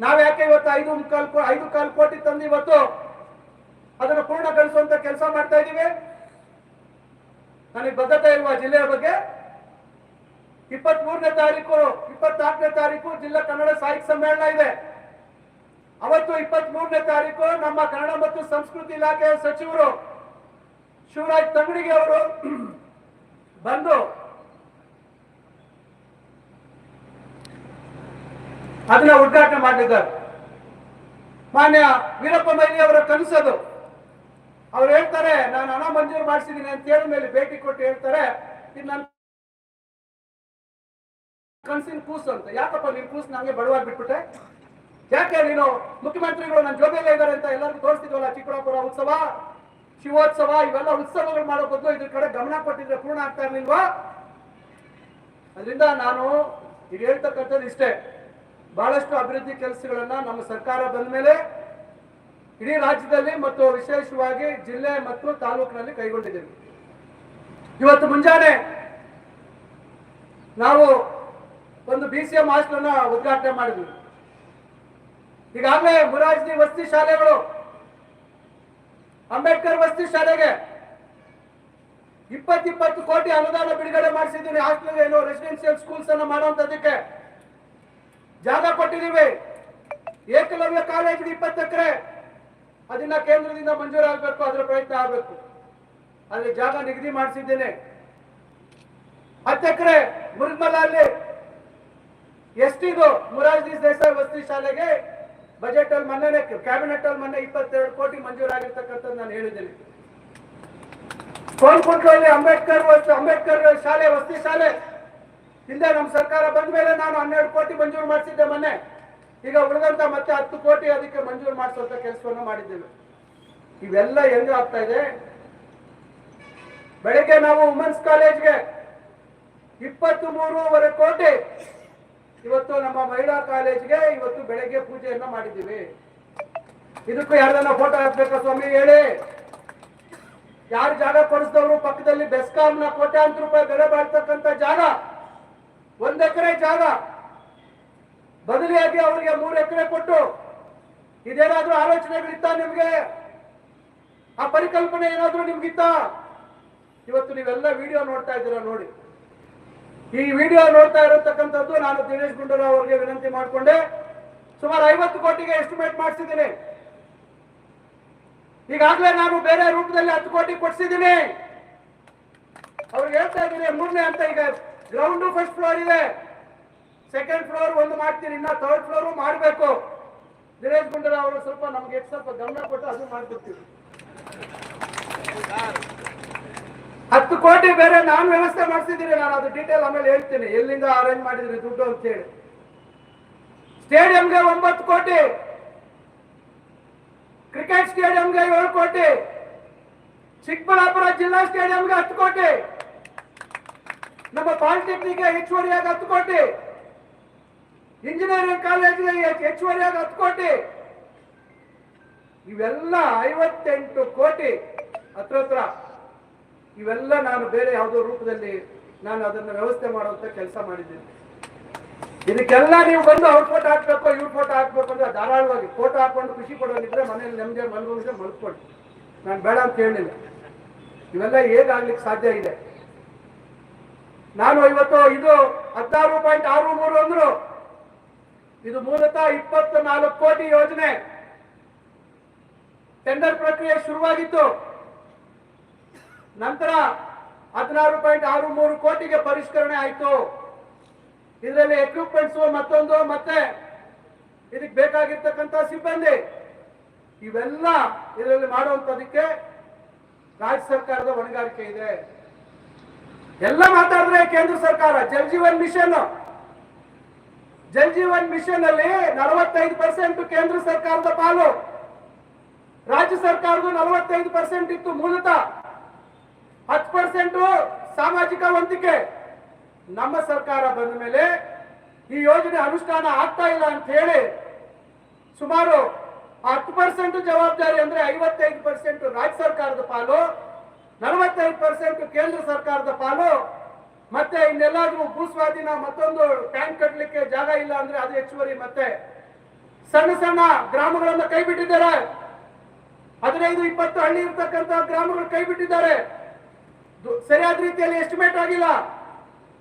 ನಾವ್ ಯಾಕೆ ಇವತ್ತು ಐದು ಮುಕ್ಕಾಲ್ ಐದು ಕಾಲು ಕೋಟಿ ತಂದು ಇವತ್ತು ಅದನ್ನು ಪೂರ್ಣಗೊಳಿಸುವಂತ ಕೆಲಸ ಮಾಡ್ತಾ ಇದೀವಿ? ನನಗೆ ಬದ್ಧತೆ ಇಲ್ವಾ ಜಿಲ್ಲೆಯ ಬಗ್ಗೆ? ಇಪ್ಪತ್ತ್ ಮೂರನೇ ತಾರೀಕು, ಇಪ್ಪತ್ನಾಲ್ಕನೇ ತಾರೀಕು ಜಿಲ್ಲಾ ಕನ್ನಡ ಸಾಹಿತ್ಯ ಸಮ್ಮೇಳನ ಇದೆ. ಅವತ್ತು ಇಪ್ಪತ್ತ್ ಮೂರನೇ ತಾರೀಕು ನಮ್ಮ ಕನ್ನಡ ಮತ್ತು ಸಂಸ್ಕೃತಿ ಇಲಾಖೆಯ ಸಚಿವರು ಶಿವರಾಜ್ ತಂಗಡಿಗೆ ಅವರು ಬಂದು ಅದನ್ನ ಉದ್ಘಾಟನೆ ಮಾಡಲಿದ್ದಾರೆ. ಮಾನ್ಯ ವೀರಪ್ಪ ಮೈಲಿ ಅವರ ಕನಸದು. ಅವ್ರು ಹೇಳ್ತಾರೆ, ನಾನು ಹಣ ಮಂಜೂರು ಮಾಡಿಸಿದ್ದೀನಿ ಅಂತ ಹೇಳಿದ ಮೇಲೆ ಭೇಟಿ ಕೊಟ್ಟು ಹೇಳ್ತಾರೆ, ಇದು ಕನಸಿನ ಕೂಸು ಅಂತ. ಯಾಕಪ್ಪ ನಿನ್ ಕೂಸು ನಂಗೆ ಬಡವಾಗಿ ಬಿಟ್ಬಿಟ್ಟೆ? ಯಾಕೆ ನೀನು ಮುಖ್ಯಮಂತ್ರಿಗಳು ನನ್ನ ಜೊತೆಯಲ್ಲೇ ಇದ್ದಾರೆ ಅಂತ ಎಲ್ಲರಿಗೂ ತೋರಿಸ್ತಿದ್ವಲ್ಲ, ಚಿಕ್ಕಬಳ್ಳಾಪುರ ಉತ್ಸವ, ಶಿವೋತ್ಸವ, ಇವೆಲ್ಲ ಉತ್ಸವಗಳು ಮಾಡೋ ಬದಲು ಇದ್ರ ಕಡೆ ಗಮನ ಕೊಟ್ಟಿದ್ರೆ ಪೂರ್ಣ ಆಗ್ತಾ ಇರ್ಲಿಲ್ವಾ? ಅದರಿಂದ ನಾನು ಈಗ ಹೇಳ್ತಕ್ಕಂಥದ್ದು ಇಷ್ಟೇ. ಬಹಳಷ್ಟು ಅಭಿವೃದ್ಧಿ ಕೆಲಸಗಳನ್ನ ನಮ್ಮ ಸರ್ಕಾರ ಬಂದ ಮೇಲೆ ಇಡೀ ರಾಜ್ಯದಲ್ಲಿ ಮತ್ತು ವಿಶೇಷವಾಗಿ ಜಿಲ್ಲೆ ಮತ್ತು ತಾಲೂಕಿನಲ್ಲಿ ಕೈಗೊಂಡಿದ್ದೇವೆ. ಇವತ್ತು ಮುಂಜಾನೆ ನಾವು ಒಂದು ಬಿ ಸಿ ಎಂ ಹಾಸ್ಟೆಲ್ ಉದ್ಘಾಟನೆ ಮಾಡಿದ್ವಿ. ಈಗಾಗಲೇ ಮುರಾಜ್ನಿ ವಸತಿ ಶಾಲೆಗಳು, ಅಂಬೇಡ್ಕರ್ ವಸತಿ ಶಾಲೆಗೆ ಇಪ್ಪತ್ತಿಪ್ಪತ್ತು ಇಪ್ಪತ್ತು ಕೋಟಿ ಅನುದಾನ ಬಿಡುಗಡೆ ಮಾಡಿಸಿದ್ದೀನಿ ಹಾಸ್ಟೆಲ್ ಏನು ರೆಸಿಡೆನ್ಸಿಯಲ್ ಸ್ಕೂಲ್ಸ್ ಅನ್ನ ಮಾಡುವಂತದಕ್ಕೆ ಜಾಗ ಕೊಟ್ಟಿದ್ದೀವಿ. ಏಕಲವ್ಯ ಕಾಲೇಜ್ಗೆ ಇಪ್ಪತ್ತು ಎಕರೆ. ಅದನ್ನ ಕೇಂದ್ರದಿಂದ ಮಂಜೂರಾಗಬೇಕು ಅದರ ಪ್ರಯತ್ನ ಆಗಬೇಕು. ಅಲ್ಲಿ ಜಾಗ ನಿಗದಿ ಮಾಡಿಸಿದ್ದೇನೆ. ಹತ್ತು ಎಕರೆ ಮುರುಗಮಲ ಅಲ್ಲಿ ಎಷ್ಟಿದು? ಮುರಾರ್ಜಿ ದೇಸಾಯಿ ವಸತಿ ಶಾಲೆಗೆ ಬಜೆಟ್ ಅಲ್ಲಿ ಮೊನ್ನೆ ಕ್ಯಾಬಿನೆಟ್ ಅಲ್ಲಿ ಮೊನ್ನೆ ಇಪ್ಪತ್ತೆರಡು ಕೋಟಿ ಮಂಜೂರಾಗಿರ್ತಕ್ಕಂಥದ್ದು ನಾನು ಹೇಳಿದ್ದೇನೆ. ಕೋಲ್ಕುಂಟ್ರಲ್ಲಿ ಅಂಬೇಡ್ಕರ್ ಅಂಬೇಡ್ಕರ್ ಶಾಲೆ, ವಸತಿ ಶಾಲೆ. ಹಿಂದೆ ನಮ್ಮ ಸರ್ಕಾರ ಬಂದ ಮೇಲೆ ನಾನು ಹನ್ನೆರಡು ಕೋಟಿ ಮಂಜೂರು ಮಾಡಿಸಿದ್ದೆ ಮೊನ್ನೆ. ಈಗ ಉಳಿದಂತ ಮತ್ತೆ ಹತ್ತು ಕೋಟಿ ಅದಕ್ಕೆ ಮಂಜೂರು ಮಾಡಿಸುವಂತ ಕೆಲಸವನ್ನು ಮಾಡಿದ್ದೇವೆ. ಇವೆಲ್ಲ ಹೆಂಗ ಆಗ್ತಾ ಇದೆ? ಬೆಳಿಗ್ಗೆ ನಾವು ವುಮೆನ್ಸ್ ಕಾಲೇಜ್ಗೆ ಇಪ್ಪತ್ತು ಮೂರುವರೆ ಕೋಟಿ ಇವತ್ತು ನಮ್ಮ ಮಹಿಳಾ ಕಾಲೇಜ್ಗೆ ಇವತ್ತು ಬೆಳಗ್ಗೆ ಪೂಜೆಯನ್ನ ಮಾಡಿದ್ದೀವಿ. ಇದಕ್ಕೂ ಯಾರ್ದನ್ನ ಫೋಟೋ ಹಾಕ್ಬೇಕಾ ಸ್ವಾಮಿ? ಹೇಳಿ. ಯಾರು ಜಾಗ ಕೊಡಿಸಿದವರು ಪಕ್ಕದಲ್ಲಿ ಬೆಸ್ಕಾಮ್ನ ಕೋಟ್ಯಾಂತರ ರೂಪಾಯಿ ಬೆಲೆ ಬಾಳ್ತಕ್ಕಂಥ ಜಾಗ. ಒಂದ್ ಎಕರೆ ಜಾಗ. ಬದಲಿಯಾಗಿ ಅವರಿಗೆ ಮೂರು ಎಕರೆ ಕೊಟ್ಟು ಇದೇನಾದ್ರೂ ಆಲೋಚನೆಗಳಿತ್ತ ನಿಮ್ಗೆ? ಆ ಪರಿಕಲ್ಪನೆ ಏನಾದ್ರೂ ನಿಮ್ಗಿತ್ತ? ಇವತ್ತು ನೀವೆಲ್ಲ ವಿಡಿಯೋ ನೋಡ್ತಾ ಇದ್ದೀರಾ ನೋಡಿ. ಈ ವಿಡಿಯೋ ನೋಡ್ತಾ ಇರತಕ್ಕಂಥದ್ದು ನಾನು ದಿನೇಶ್ ಗುಂಡೂರಾವ್ ಅವರಿಗೆ ವಿನಂತಿ ಮಾಡಿಕೊಂಡೆ. ಸುಮಾರು ಐವತ್ತು ಕೋಟಿಗೆ ಎಸ್ಟಿಮೇಟ್ ಮಾಡಿಸಿದ್ದೀನಿ. ಈಗಾಗಲೇ ನಾನು ಬೇರೆ ರೂಪದಲ್ಲಿ ಹತ್ತು ಕೋಟಿ ಕೊಡಿಸಿದ್ದೀನಿ. ಅವ್ರಿಗೆ ಹೇಳ್ತಾ ಇದ್ದೀನಿ ಮೂರನೇ ಅಂತ ಈಗ ಗ್ರೌಂಡ್ ಫಸ್ಟ್ ಫ್ಲೋರ್ ಇದೆ. ಸೆಕೆಂಡ್ ಫ್ಲೋರ್ ಒಂದು ಮಾಡ್ತೀನಿ, ಇನ್ನ ಥರ್ಡ್ ಫ್ಲೋರ್ ಮಾಡಬೇಕು. ದಿನೇಶ್ ಗುಂಡರ ಅವರು ಸ್ವಲ್ಪ ನಮ್ಗೆ ಸ್ವಲ್ಪ ಗಮನ ಕೊಟ್ಟು ಅದು ಮಾಡ್ಕೊಡ್ತೀವಿ ಹತ್ತು ಕೋಟಿ ಬೇರೆ ನಾನು ವ್ಯವಸ್ಥೆ ಮಾಡಿಸಿದ್ದೀನಿ ನಾನು ಅದು ಡೀಟೇಲ್ ಆಮೇಲೆ ಹೇಳ್ತೀನಿ. ಎಲ್ಲಿಂದ ಅರೇಂಜ್ ಮಾಡಿದ್ರಿ ದುಡ್ಡು ಅಂತ ಹೇಳಿ. ಸ್ಟೇಡಿಯಂಗೆ ಒಂಬತ್ತು ಕೋಟಿ. ಕ್ರಿಕೆಟ್ ಸ್ಟೇಡಿಯಂಗೆ ಏಳು ಕೋಟಿ. ಚಿಕ್ಕಬಳ್ಳಾಪುರ ಜಿಲ್ಲಾ ಸ್ಟೇಡಿಯಂಗೆ ಹತ್ತು ಕೋಟಿ. ನಮ್ಮ ಪಾಲಿಟೆಕ್ನಿಕ್ಗೆ ಹೆಚ್ಚುವರಿಯಾಗಿ ಹತ್ತು ಕೋಟಿ ಇಂಜಿನಿಯರಿಂಗ್ ಕಾಲೇಜಿಗೆ ಹೆಚ್ಚುವರಿಯಾಗಿ ಹತ್ತು ಕೋಟಿ ಇವೆಲ್ಲ ಐವತ್ತೆಂಟು ಕೋಟಿ ಹತ್ರ ಹತ್ರ ಇವೆಲ್ಲ ನಾನು ಬೇರೆ ಯಾವುದೋ ರೂಪದಲ್ಲಿ ನಾನು ಅದನ್ನು ವ್ಯವಸ್ಥೆ ಮಾಡುವಂತ ಕೆಲಸ ಮಾಡಿದ್ದೀನಿ. ಇದಕ್ಕೆಲ್ಲ ನೀವು ಬಂದು ಅವ್ರ ಫೋಟೋ ಹಾಕ್ಬೇಕು, ಇವ್ರ ಫೋಟೋ ಹಾಕ್ಬೇಕು ಅಂದ್ರೆ ಧಾರಾಳವಾಗಿ ಫೋಟೋ ಹಾಕೊಂಡು ಖುಷಿ ಪಡೋದಿದ್ರೆ ಮನೇಲಿ ನೆಮ್ಮದಿ ಮಲ್ಕೊಂಡಿದ್ರೆ ಮಲ್ಕೊಳ್ಳಿ. ನಾನು ಬೇಡ ಅಂತ ಹೇಳಿಲ್ಲ. ಇವೆಲ್ಲ ಹೇಗಾಗ್ಲಿಕ್ಕೆ ಸಾಧ್ಯ ಇದೆ? ನಾನು ಇವತ್ತು ಇದು ಹದಿನಾರು ಪಾಯಿಂಟ್ ಆರು ಮೂರು ಅಂದ್ರು. ಇದು ಮೂಲತಃ ಇಪ್ಪತ್ತ್ ನಾಲ್ಕು ಕೋಟಿ ಯೋಜನೆ. ಟೆಂಡರ್ ಪ್ರಕ್ರಿಯೆ ಶುರುವಾಗಿತ್ತು. ನಂತರ ಹದಿನಾರು ಪಾಯಿಂಟ್ ಆರು ಮೂರು ಕೋಟಿಗೆ ಪರಿಷ್ಕರಣೆ ಆಯಿತು. ಇದರಲ್ಲಿ ಎಕ್ವಿಪ್ಮೆಂಟ್ಸ್ ಮತ್ತೊಂದು, ಮತ್ತೆ ಇದಕ್ಕೆ ಬೇಕಾಗಿರ್ತಕ್ಕಂಥ ಸಿಬ್ಬಂದಿ. ಇವೆಲ್ಲ ಇದರಲ್ಲಿ ಮಾಡುವಂತದಕ್ಕೆ ರಾಜ್ಯ ಸರ್ಕಾರದ ಹೊಣೆಗಾರಿಕೆ ಇದೆ. ಎಲ್ಲ ಮಾತಾಡಿದ್ರೆ ಕೇಂದ್ರ ಸರ್ಕಾರ, ಜಲ್ ಜೀವನ್ ಮಿಷನ್. ಜಲ್ ಜೀವನ್ ಮಿಷನ್ ಅಲ್ಲಿ ನಲವತ್ತೈದು ಪರ್ಸೆಂಟ್ ಕೇಂದ್ರ ಸರ್ಕಾರದ ಪಾಲು. ರಾಜ್ಯ ಸರ್ಕಾರದ ನಲವತ್ತೈದು ಪರ್ಸೆಂಟ್ ಇತ್ತು ಮೂಲತಃ. ಹತ್ತು ಪರ್ಸೆಂಟ್ ಸಾಮಾಜಿಕ ವಂತಿಕೆ. ನಮ್ಮ ಸರ್ಕಾರ ಬಂದ ಮೇಲೆ ಈ ಯೋಜನೆ ಅನುಷ್ಠಾನ ಆಗ್ತಾ ಇಲ್ಲ ಅಂತ ಹೇಳಿ ಸುಮಾರು ಹತ್ತು ಪರ್ಸೆಂಟ್ ಜವಾಬ್ದಾರಿ ಅಂದ್ರೆ ಐವತ್ತೈದು ಪರ್ಸೆಂಟ್ ರಾಜ್ಯ ಸರ್ಕಾರದ ಪಾಲು. ನಲವತ್ತೈದು ಪರ್ಸೆಂಟ್ ಕೇಂದ್ರ ಸರ್ಕಾರದ ಪಾಲು. ಮತ್ತೆ ಇನ್ನೆಲ್ಲಾದ್ರೂ ಭೂಸ್ವಾಧೀನ ಮತ್ತೊಂದು ಟ್ಯಾಂಕ್ ಕಟ್ಟಲಿಕ್ಕೆ ಜಾಗ ಇಲ್ಲ ಅಂದ್ರೆ ಅದು ಹೆಚ್ಚುವರಿ ಮತ್ತೆ. ಸಣ್ಣ ಸಣ್ಣ ಗ್ರಾಮಗಳನ್ನ ಕೈ ಬಿಟ್ಟಿದ್ದಾರೆ ಹದಿನೈದು, ಇಪ್ಪತ್ತು ಹಳ್ಳಿ ಇರ್ತಕ್ಕಂತಹ ಗ್ರಾಮಗಳು ಕೈ ಬಿಟ್ಟಿದ್ದಾರೆ ಸರಿಯಾದ ರೀತಿಯಲ್ಲಿ ಎಸ್ಟಿಮೇಟ್ ಆಗಿಲ್ಲ.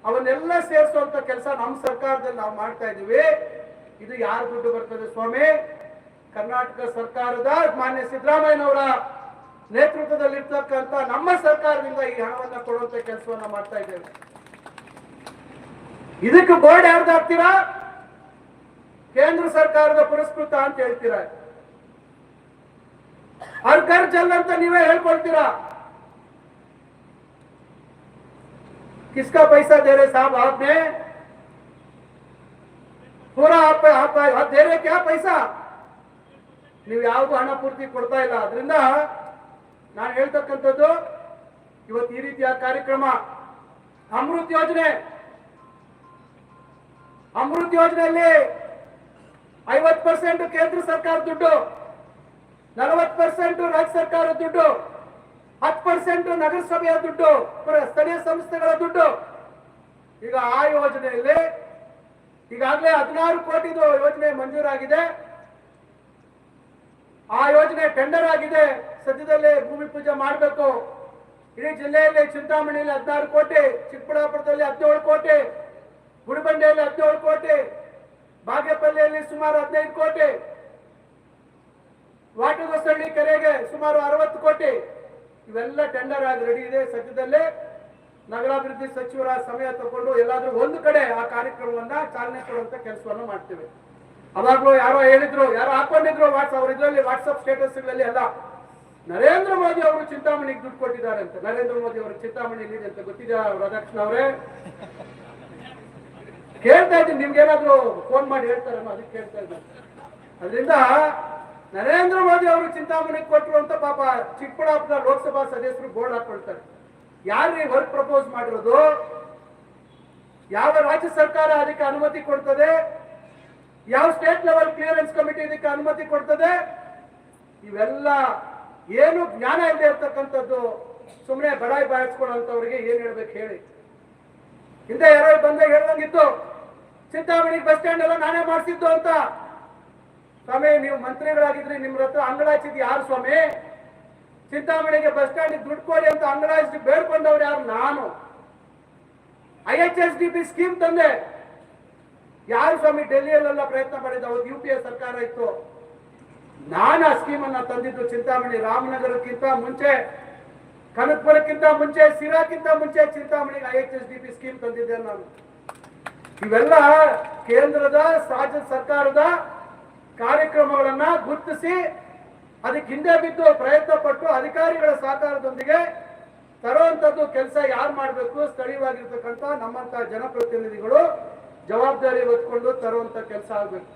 ಅವನ್ನೆಲ್ಲ ಸೇರಿಸುವಂತ ಕೆಲಸ ನಮ್ಮ ಸರ್ಕಾರದಲ್ಲಿ ನಾವು ಮಾಡ್ತಾ ಇದೀವಿ ಇದು ಯಾರು ದುಡ್ಡು ಬರ್ತದೆ ಸ್ವಾಮಿ? ಕರ್ನಾಟಕ ಸರ್ಕಾರದ ಮಾನ್ಯ ಸಿದ್ದರಾಮಯ್ಯನವರ. ನೇತೃತ್ವದಲ್ಲಿರ್ತಕ್ಕಂಥ ನಮ್ಮ ಸರ್ಕಾರದಿಂದ ಈ ಹಣವನ್ನ ಕೊಡುವಂತ ಕೆಲಸವನ್ನ ಮಾಡ್ತಾ ಇದ್ದೇವೆ. ಇದಕ್ಕೆ ಬೋರ್ಡ್ ಯಾರ್ದು ಹಾಕ್ತೀರಾ ಕೇಂದ್ರ ಸರ್ಕಾರದ ಪುರಸ್ಕೃತ ಅಂತ ಹೇಳ್ತೀರಾ? ಅರ್ಕರ್ ಜಲ್ ಅಂತ ನೀವೇ ಹೇಳ್ಕೊಳ್ತೀರಾ? ಕಿಸ್ಕಾ ಪೈಸಾ ದೇರೆ ಸಾಬ್ ಆದ್ಮೆ ಪೂರಾ ದೇರೆ ಕ್ಯಾ ಪೈಸಾ? ನೀವು ಯಾವ್ದು ಹಣ ಪೂರ್ತಿ ಕೊಡ್ತಾ ಇಲ್ಲ. ಅದರಿಂದ ನಾನು ಹೇಳ್ತಕ್ಕಂಥದ್ದು ಇವತ್ತು ಈ ರೀತಿಯ ಕಾರ್ಯಕ್ರಮ ಅಮೃತ್ ಯೋಜನೆ. ಅಮೃತ್ ಯೋಜನೆಯಲ್ಲಿ ಐವತ್ ಪರ್ಸೆಂಟ್ ಕೇಂದ್ರ ಸರ್ಕಾರ ದುಡ್ಡು, ನಲವತ್ತು ಪರ್ಸೆಂಟ್ ರಾಜ್ಯ ಸರ್ಕಾರ ದುಡ್ಡು ಹತ್ ಪರ್ಸೆಂಟ್ ನಗರಸಭೆಯ ದುಡ್ಡು ಸ್ಥಳೀಯ ಸಂಸ್ಥೆಗಳ ದುಡ್ಡು. ಈಗ ಆ ಯೋಜನೆಯಲ್ಲಿ ಈಗಾಗಲೇ ಹದಿನಾರು ಕೋಟಿದು ಯೋಜನೆ ಮಂಜೂರಾಗಿದೆ. ಆ ಯೋಜನೆ ಟೆಂಡರ್ ಆಗಿದೆ. ಸದ್ಯದಲ್ಲೇ ಭೂಮಿ ಪೂಜೆ ಮಾಡಬೇಕು. ಇಡೀ ಜಿಲ್ಲೆಯಲ್ಲಿ ಚಿಂತಾಮಣಿಯಲ್ಲಿ ಹದಿನಾರು ಕೋಟಿ, ಚಿಕ್ಕಬಳ್ಳಾಪುರದಲ್ಲಿ ಹದಿನೇಳು ಕೋಟಿ, ಗುಡಿಬಂಡೆಯಲ್ಲಿ ಹದಿನೇಳು ಕೋಟಿ, ಬಾಗೇಪಲ್ಲಿಯಲ್ಲಿ ಸುಮಾರು ಹದಿನೈದು ಕೋಟಿ ವಾಟದಸಳ್ಳಿ ಕೆರೆಗೆ ಸುಮಾರು ಅರವತ್ತು ಕೋಟಿ. ಇವೆಲ್ಲ ಟೆಂಡರ್ ಆಗಿ ರೆಡಿ ಇದೆ. ಸದ್ಯದಲ್ಲೇ ನಗರಾಭಿವೃದ್ಧಿ ಸಚಿವರ ಸಮಯ ತಗೊಂಡು ಎಲ್ಲಾದರೂ ಒಂದು ಕಡೆ ಆ ಕಾರ್ಯಕ್ರಮವನ್ನ ಚಾಲನೆ ಕೊಡುವಂತ ಕೆಲಸವನ್ನು ಮಾಡ್ತೇವೆ. ಅವಾಗ್ಲೂ ಯಾರೋ ಹೇಳಿದ್ರು, ಯಾರೋ ಹಾಕೊಂಡಿದ್ರು ವಾಟ್ಸ್ ಅವ್ರ ಇದರಲ್ಲಿ ವಾಟ್ಸ್ಆಪ್ ಸ್ಟೇಟಸ್ಗಳಲ್ಲಿ ಎಲ್ಲ ನರೇಂದ್ರ ಮೋದಿ ಅವರು ಚಿಂತಾಮಣಿಗೆ ದುಡ್ಡು ಕೊಟ್ಟಿದ್ದಾರೆ ಅಂತ ನರೇಂದ್ರ ಮೋದಿ ಅವರು ಚಿಂತಾಮಣಿ ಇದೆ ಅಂತ ಗೊತ್ತಿದೆಯಾ ರಾಧಾಕೃಷ್ಣ ಅವರೇ? ಕೇಳ್ತಾ ಇದ್ದೀನಿ ನಿಮ್ಗೆ ಏನಾದ್ರು ಫೋನ್ ಮಾಡಿ ಹೇಳ್ತಾರಲ್ಲ ಅದಕ್ಕೆ ಕೇಳ್ತಾ ಇದ್ದಾರೆ ಅದರಿಂದ ನರೇಂದ್ರ ಮೋದಿ ಅವರು ಚಿಂತಾಮಣಿ ಕೊಟ್ಟರು ಅಂತ ಪಾಪ ಚಿಕ್ಕಬಳ್ಳಾಪುರ ಲೋಕಸಭಾ ಸದಸ್ಯರು ಬೋರ್ಡ್ ಹಾಕೊಳ್ತಾರೆ. ಯಾರು ವರ್ಕ್ ಪ್ರಪೋಸ್ ಮಾಡಿರೋದು? ಯಾವ ರಾಜ್ಯ ಸರ್ಕಾರ ಅದಕ್ಕೆ ಅನುಮತಿ ಕೊಡ್ತದೆ? ಯಾವ ಸ್ಟೇಟ್ ಲೆವೆಲ್ ಕ್ಲಿಯರೆನ್ಸ್ ಕಮಿಟಿ ಇದಕ್ಕೆ ಅನುಮತಿ ಕೊಡ್ತದೆ? ಇವೆಲ್ಲ ಏನು ಜ್ಞಾನ ಇಲ್ಲದೆ ಇರ್ತಕ್ಕಂಥದ್ದು ಸುಮ್ಮನೆ ಬಡಾಯಿ ಬಾಯಿಸ್ಕೊಳ್ಳೋಂಥವ್ರಿಗೆ ಏನ್ ಹೇಳ್ಬೇಕು ಹೇಳಿ. ಹಿಂದೆ ಯಾರೋ ಬಂದಾಗ ಹೇಳ್ದಂಗಿತ್ತು ಸಿದ್ದಾಮಣಿ ಬಸ್ ಸ್ಟ್ಯಾಂಡ್ ಎಲ್ಲ ನಾನೇ ಮಾಡಿಸಿದ್ದು ಅಂತ. ಸ್ವಾಮಿ, ನೀವು ಮಂತ್ರಿಗಳಾಗಿದ್ರಿ ನಿಮ್ ಹತ್ರ ಅಂಗಡಾಚಿದ್ ಯಾರು ಸ್ವಾಮಿ? ಸಿದ್ದಾಮಣಿಗೆ ಬಸ್ ಸ್ಟ್ಯಾಂಡ್ ದುಡ್ಡು ಕೊಡಿ ಅಂತ ಅಂಗಡಾಯಿಸಿ ಬೇಡ್ಕೊಂಡವ್ರು ಯಾರು? ನಾನು. I H S D P scheme ತಂದೆ. ಯಾರು ಸ್ವಾಮಿ ಡೆಲ್ಲಿಯಲ್ಲೆಲ್ಲ ಪ್ರಯತ್ನ ಮಾಡಿದ ಅವಾಗ ಯು ಪಿ ಎ ಸರ್ಕಾರ ಇತ್ತು. ನಾನು ಆ ಸ್ಕೀಮ್ ಅನ್ನ ತಂದಿದ್ದು ಚಿಂತಾಮಣಿ. ರಾಮನಗರಕ್ಕಿಂತ ಮುಂಚೆ, ಕನಕಪುರಕ್ಕಿಂತ ಮುಂಚೆ, ಸಿರಾಕ್ಕಿಂತ ಮುಂಚೆ ಚಿಂತಾಮಣಿಗೆ I H S D P scheme ತಂದಿದ್ದೆ ನಾನು. ಇವೆಲ್ಲ ಕೇಂದ್ರದ, ರಾಜ್ಯ ಸರ್ಕಾರದ ಕಾರ್ಯಕ್ರಮಗಳನ್ನ ಗುರುತಿಸಿ, ಅದಕ್ಕೆ ಹಿಂದೆ ಬಿದ್ದು ಪ್ರಯತ್ನ ಪಟ್ಟು ಅಧಿಕಾರಿಗಳ ಸಹಕಾರದೊಂದಿಗೆ ತರುವಂತದ್ದು ಕೆಲಸ ಯಾರು ಮಾಡಬೇಕು, ಸ್ಥಳೀಯವಾಗಿರ್ತಕ್ಕಂಥ ನಮ್ಮಂತ ಜನಪ್ರತಿನಿಧಿಗಳು ಜವಾಬ್ದಾರಿ ಹೊತ್ಕೊಂಡು ತರುವಂತ ಕೆಲಸ ಆಗ್ಬೇಕು.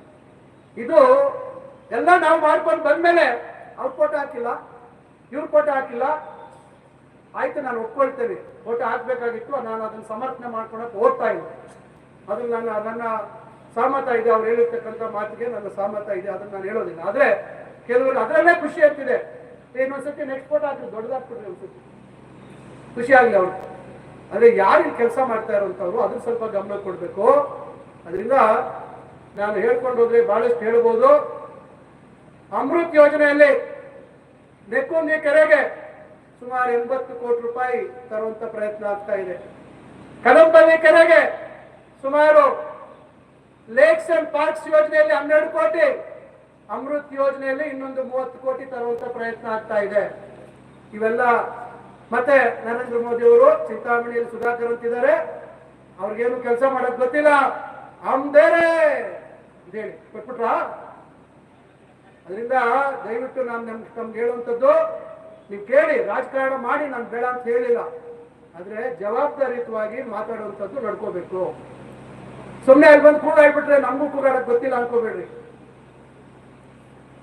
ಇದು ಎಲ್ಲ ನಾವು ಮಾಡ್ಕೊಂಡು ಬಂದ್ಮೇಲೆ ಅವ್ರ ಫೋಟೋ ಹಾಕಿಲ್ಲ, ಇವ್ರ ಫೋಟೋ ಹಾಕಿಲ್ಲ. ಆಯ್ತು, ನಾನು ಒಪ್ಕೊಳ್ತೇನೆ. ಫೋಟೋ ಹಾಕ್ಬೇಕಾಗಿತ್ತು, ನಾನು ಅದನ್ನ ಸಮರ್ಥನೆ ಮಾಡ್ಕೊಳಕ್ ಓದ್ತಾ ಇಲ್ಲ. ಅದನ್ನ ನನ್ನ ನನ್ನ ಸಹಮತ ಇದೆ, ಅವ್ರು ಹೇಳಿರ್ತಕ್ಕಂಥ ಮಾತಿಗೆ ನನ್ನ ಸಹಮತ ಇದೆ, ಅದನ್ನ ನಾನು ಹೇಳೋದಿಲ್ಲ. ಆದ್ರೆ ಕೆಲವರು ಅದರಲ್ಲೇ ಖುಷಿ ಆಗ್ತಿದೆ. ಇನ್ನೊಂದ್ಸತಿ ನೆಕ್ಸ್ಟ್ ಫೋಟೋ ಹಾಕಿದ್ರು ದೊಡ್ಡದಾಗ್ಬಿಟ್ರಿ ಒಂದ್ಸತಿ. ಖುಷಿ ಆಗ್ಲಿ ಅವ್ರು ಆದ್ರೆ ಯಾರು ಕೆಲಸ ಮಾಡ್ತಾ ಇರೋಂಥವ್ರು ಅದ್ರ ಸ್ವಲ್ಪ ಗಮನ ಕೊಡ್ಬೇಕು. ಅದರಿಂದ ನಾನು ಹೇಳ್ಕೊಂಡು ಹೋದ್ರೆ ಬಹಳಷ್ಟು ಹೇಳ್ಬೋದು. ಅಮೃತ್ ಯೋಜನೆಯಲ್ಲಿ ನೆಕ್ಕೊಂದಿ ಕೆರೆಗೆ ಸುಮಾರು ಎಂಬತ್ತು ಕೋಟಿ ರೂಪಾಯಿ ತರುವಂತ ಪ್ರಯತ್ನ ಆಗ್ತಾ ಇದೆ. ಕದಂಬಲ್ಲಿ ಕೆರೆಗೆ ಸುಮಾರು ಲೇಕ್ಸ್ ಅಂಡ್ ಪಾರ್ಕ್ಸ್ ಯೋಜನೆಯಲ್ಲಿ ಹನ್ನೆರಡು ಕೋಟಿ, ಅಮೃತ್ ಯೋಜನೆಯಲ್ಲಿ ಇನ್ನೊಂದು ಮೂವತ್ತು ಕೋಟಿ ತರುವಂತ ಪ್ರಯತ್ನ ಆಗ್ತಾ ಇದೆ. ಇವೆಲ್ಲ ಮತ್ತೆ ನರೇಂದ್ರ ಮೋದಿ ಅವರು ಚಿಂತಾಮಣಿಯಲ್ಲಿ ಸುಧಾಕರ್ ಅಂತಿದ್ದಾರೆ. ಅವ್ರಿಗೇನು ಕೆಲಸ ಮಾಡಕ್ ಗೊತ್ತಿಲ್ಲ. ಅಂದೇರೆ ಅಂತ ಹೇಳಿ, ಕೊಟ್ಬಿಟ್ರಾ? ಅದರಿಂದ ದಯವಿಟ್ಟು ನಾನು ನಮ್ಗೆ ತಮ್ಗೆ ಹೇಳುವಂಥದ್ದು, ನೀವು ಕೇಳಿ, ರಾಜಕಾರಣ ಮಾಡಿ, ನಾನು ಬೇಡ ಅಂತ ಹೇಳಿಲ್ಲ. ಆದ್ರೆ ಜವಾಬ್ದಾರಿಯುತವಾಗಿ ಮಾತಾಡುವಂಥದ್ದು ನಡ್ಕೋಬೇಕು. ಸುಮ್ಮನೆ ಅಲ್ಲಿ ಬಂದು ಕೂಡ ಹೇಳ್ಬಿಟ್ರೆ ನಮಗೂ ಕೂಡ ಗೊತ್ತಿಲ್ಲ ಅನ್ಕೋಬೇಡ್ರಿ.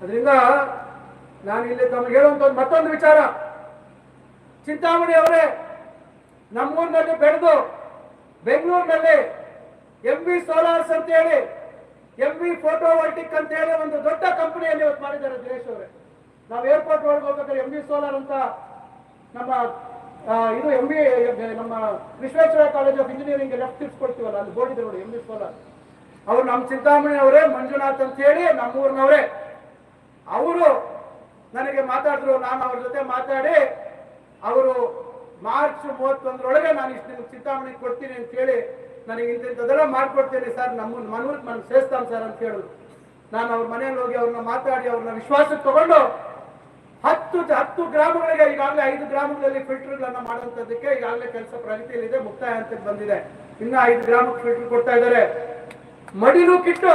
ಅದರಿಂದ ನಾನು ಇಲ್ಲಿ ತಮ್ಗೆ ಹೇಳುವಂಥದ್ದು ಮತ್ತೊಂದು ವಿಚಾರ. ಚಿಂತಾಮಣಿ ಅವರೇ, ನಮ್ಮೂರಿನಲ್ಲಿ ಬೆಳೆದು ಬೆಂಗಳೂರಿನಲ್ಲಿ ಎಂ ಬಿ ಸೋಲಾರ್ಸ್ ಅಂತ ಹೇಳಿ ಎಂ ಬಿ ಫೋಟೋ ವೋಲ್ಟಿಕ್ ಅಂತ ಹೇಳಿ ಒಂದು ದೊಡ್ಡ ಕಂಪನಿಯಲ್ಲಿ ಇವತ್ತು ಮಾಡಿದ್ದಾರೆ ದಿನೇಶ್ ಅವರೇ. ನಾವು ಏರ್ಪೋರ್ಟ್ ಒಳಗೆ ಹೋಗ್ಬೇಕಾದ್ರೆ ಎಂ ಬಿ ಸೋಲಾರ್ ಅಂತ ನಮ್ಮ ಇದು ಎಂ ಬಿ ನಮ್ಮ Visvesvaraya college of engineering left ತಿಳಿಸ್ಕೊಡ್ತೀವಲ್ಲ ಅಲ್ಲಿ ಬೋರ್ಡ್ ನೋಡಿ ಎಂ ಬಿ ಸೋಲಾರ್ ಅವ್ರು ನಮ್ಮ ಚಿಂತಾಮಣಿ ಅವರೇ, ಮಂಜುನಾಥ್ ಅಂತ ಹೇಳಿ ನಮ್ಮೂರಿನವರೇ. ಅವರು ನನಗೆ ಮಾತಾಡಿದ್ರು, ನಾನು ಅವ್ರ ಜೊತೆ ಮಾತಾಡಿ ಅವರು ಮಾರ್ಚ್ ಮೂವತ್ತೊಂದರೊಳಗೆ ನಾನು ಇಷ್ಟು ನಿಮ್ಗೆ ಚಿಂತಾಮಣಿ ಕೊಡ್ತೀನಿ ಅಂತ ಹೇಳಿ ನನಗೆ ಇಂಥದ್ದೆಲ್ಲ ಮಾಡ್ಕೊಡ್ತೇನೆ ಸರ್, ನಮ್ಮ ಮನೂರಿಗೆ ನಾನು ಸೇರಿಸ್ತಾನೆ ಸರ್ ಅಂತ ಹೇಳಿದ್ರು ನಾನು ಅವ್ರ ಮನೆಯಲ್ಲಿ ಹೋಗಿ ಅವ್ರನ್ನ ಮಾತಾಡಿ ಅವ್ರನ್ನ ವಿಶ್ವಾಸಕ್ಕೆ ತಗೊಂಡು ಹತ್ತು ಹತ್ತು ಗ್ರಾಮಗಳಿಗೆ, ಈಗಾಗಲೇ ಐದು ಗ್ರಾಮಗಳಲ್ಲಿ ಫಿಲ್ಟರ್ಗಳನ್ನ ಮಾಡುವಂತದ್ದಕ್ಕೆ ಈಗಾಗಲೇ ಕೆಲಸ ಪ್ರಗತಿಯಲ್ಲಿದೆ ಮುಕ್ತಾಯ ಅಂತ ಬಂದಿದೆ. ಇನ್ನ ಐದು ಗ್ರಾಮಕ್ಕೆ ಫಿಲ್ಟರ್ ಕೊಡ್ತಾ ಇದ್ದಾರೆ. ಮಡಿಲು ಕಿಟ್ಟು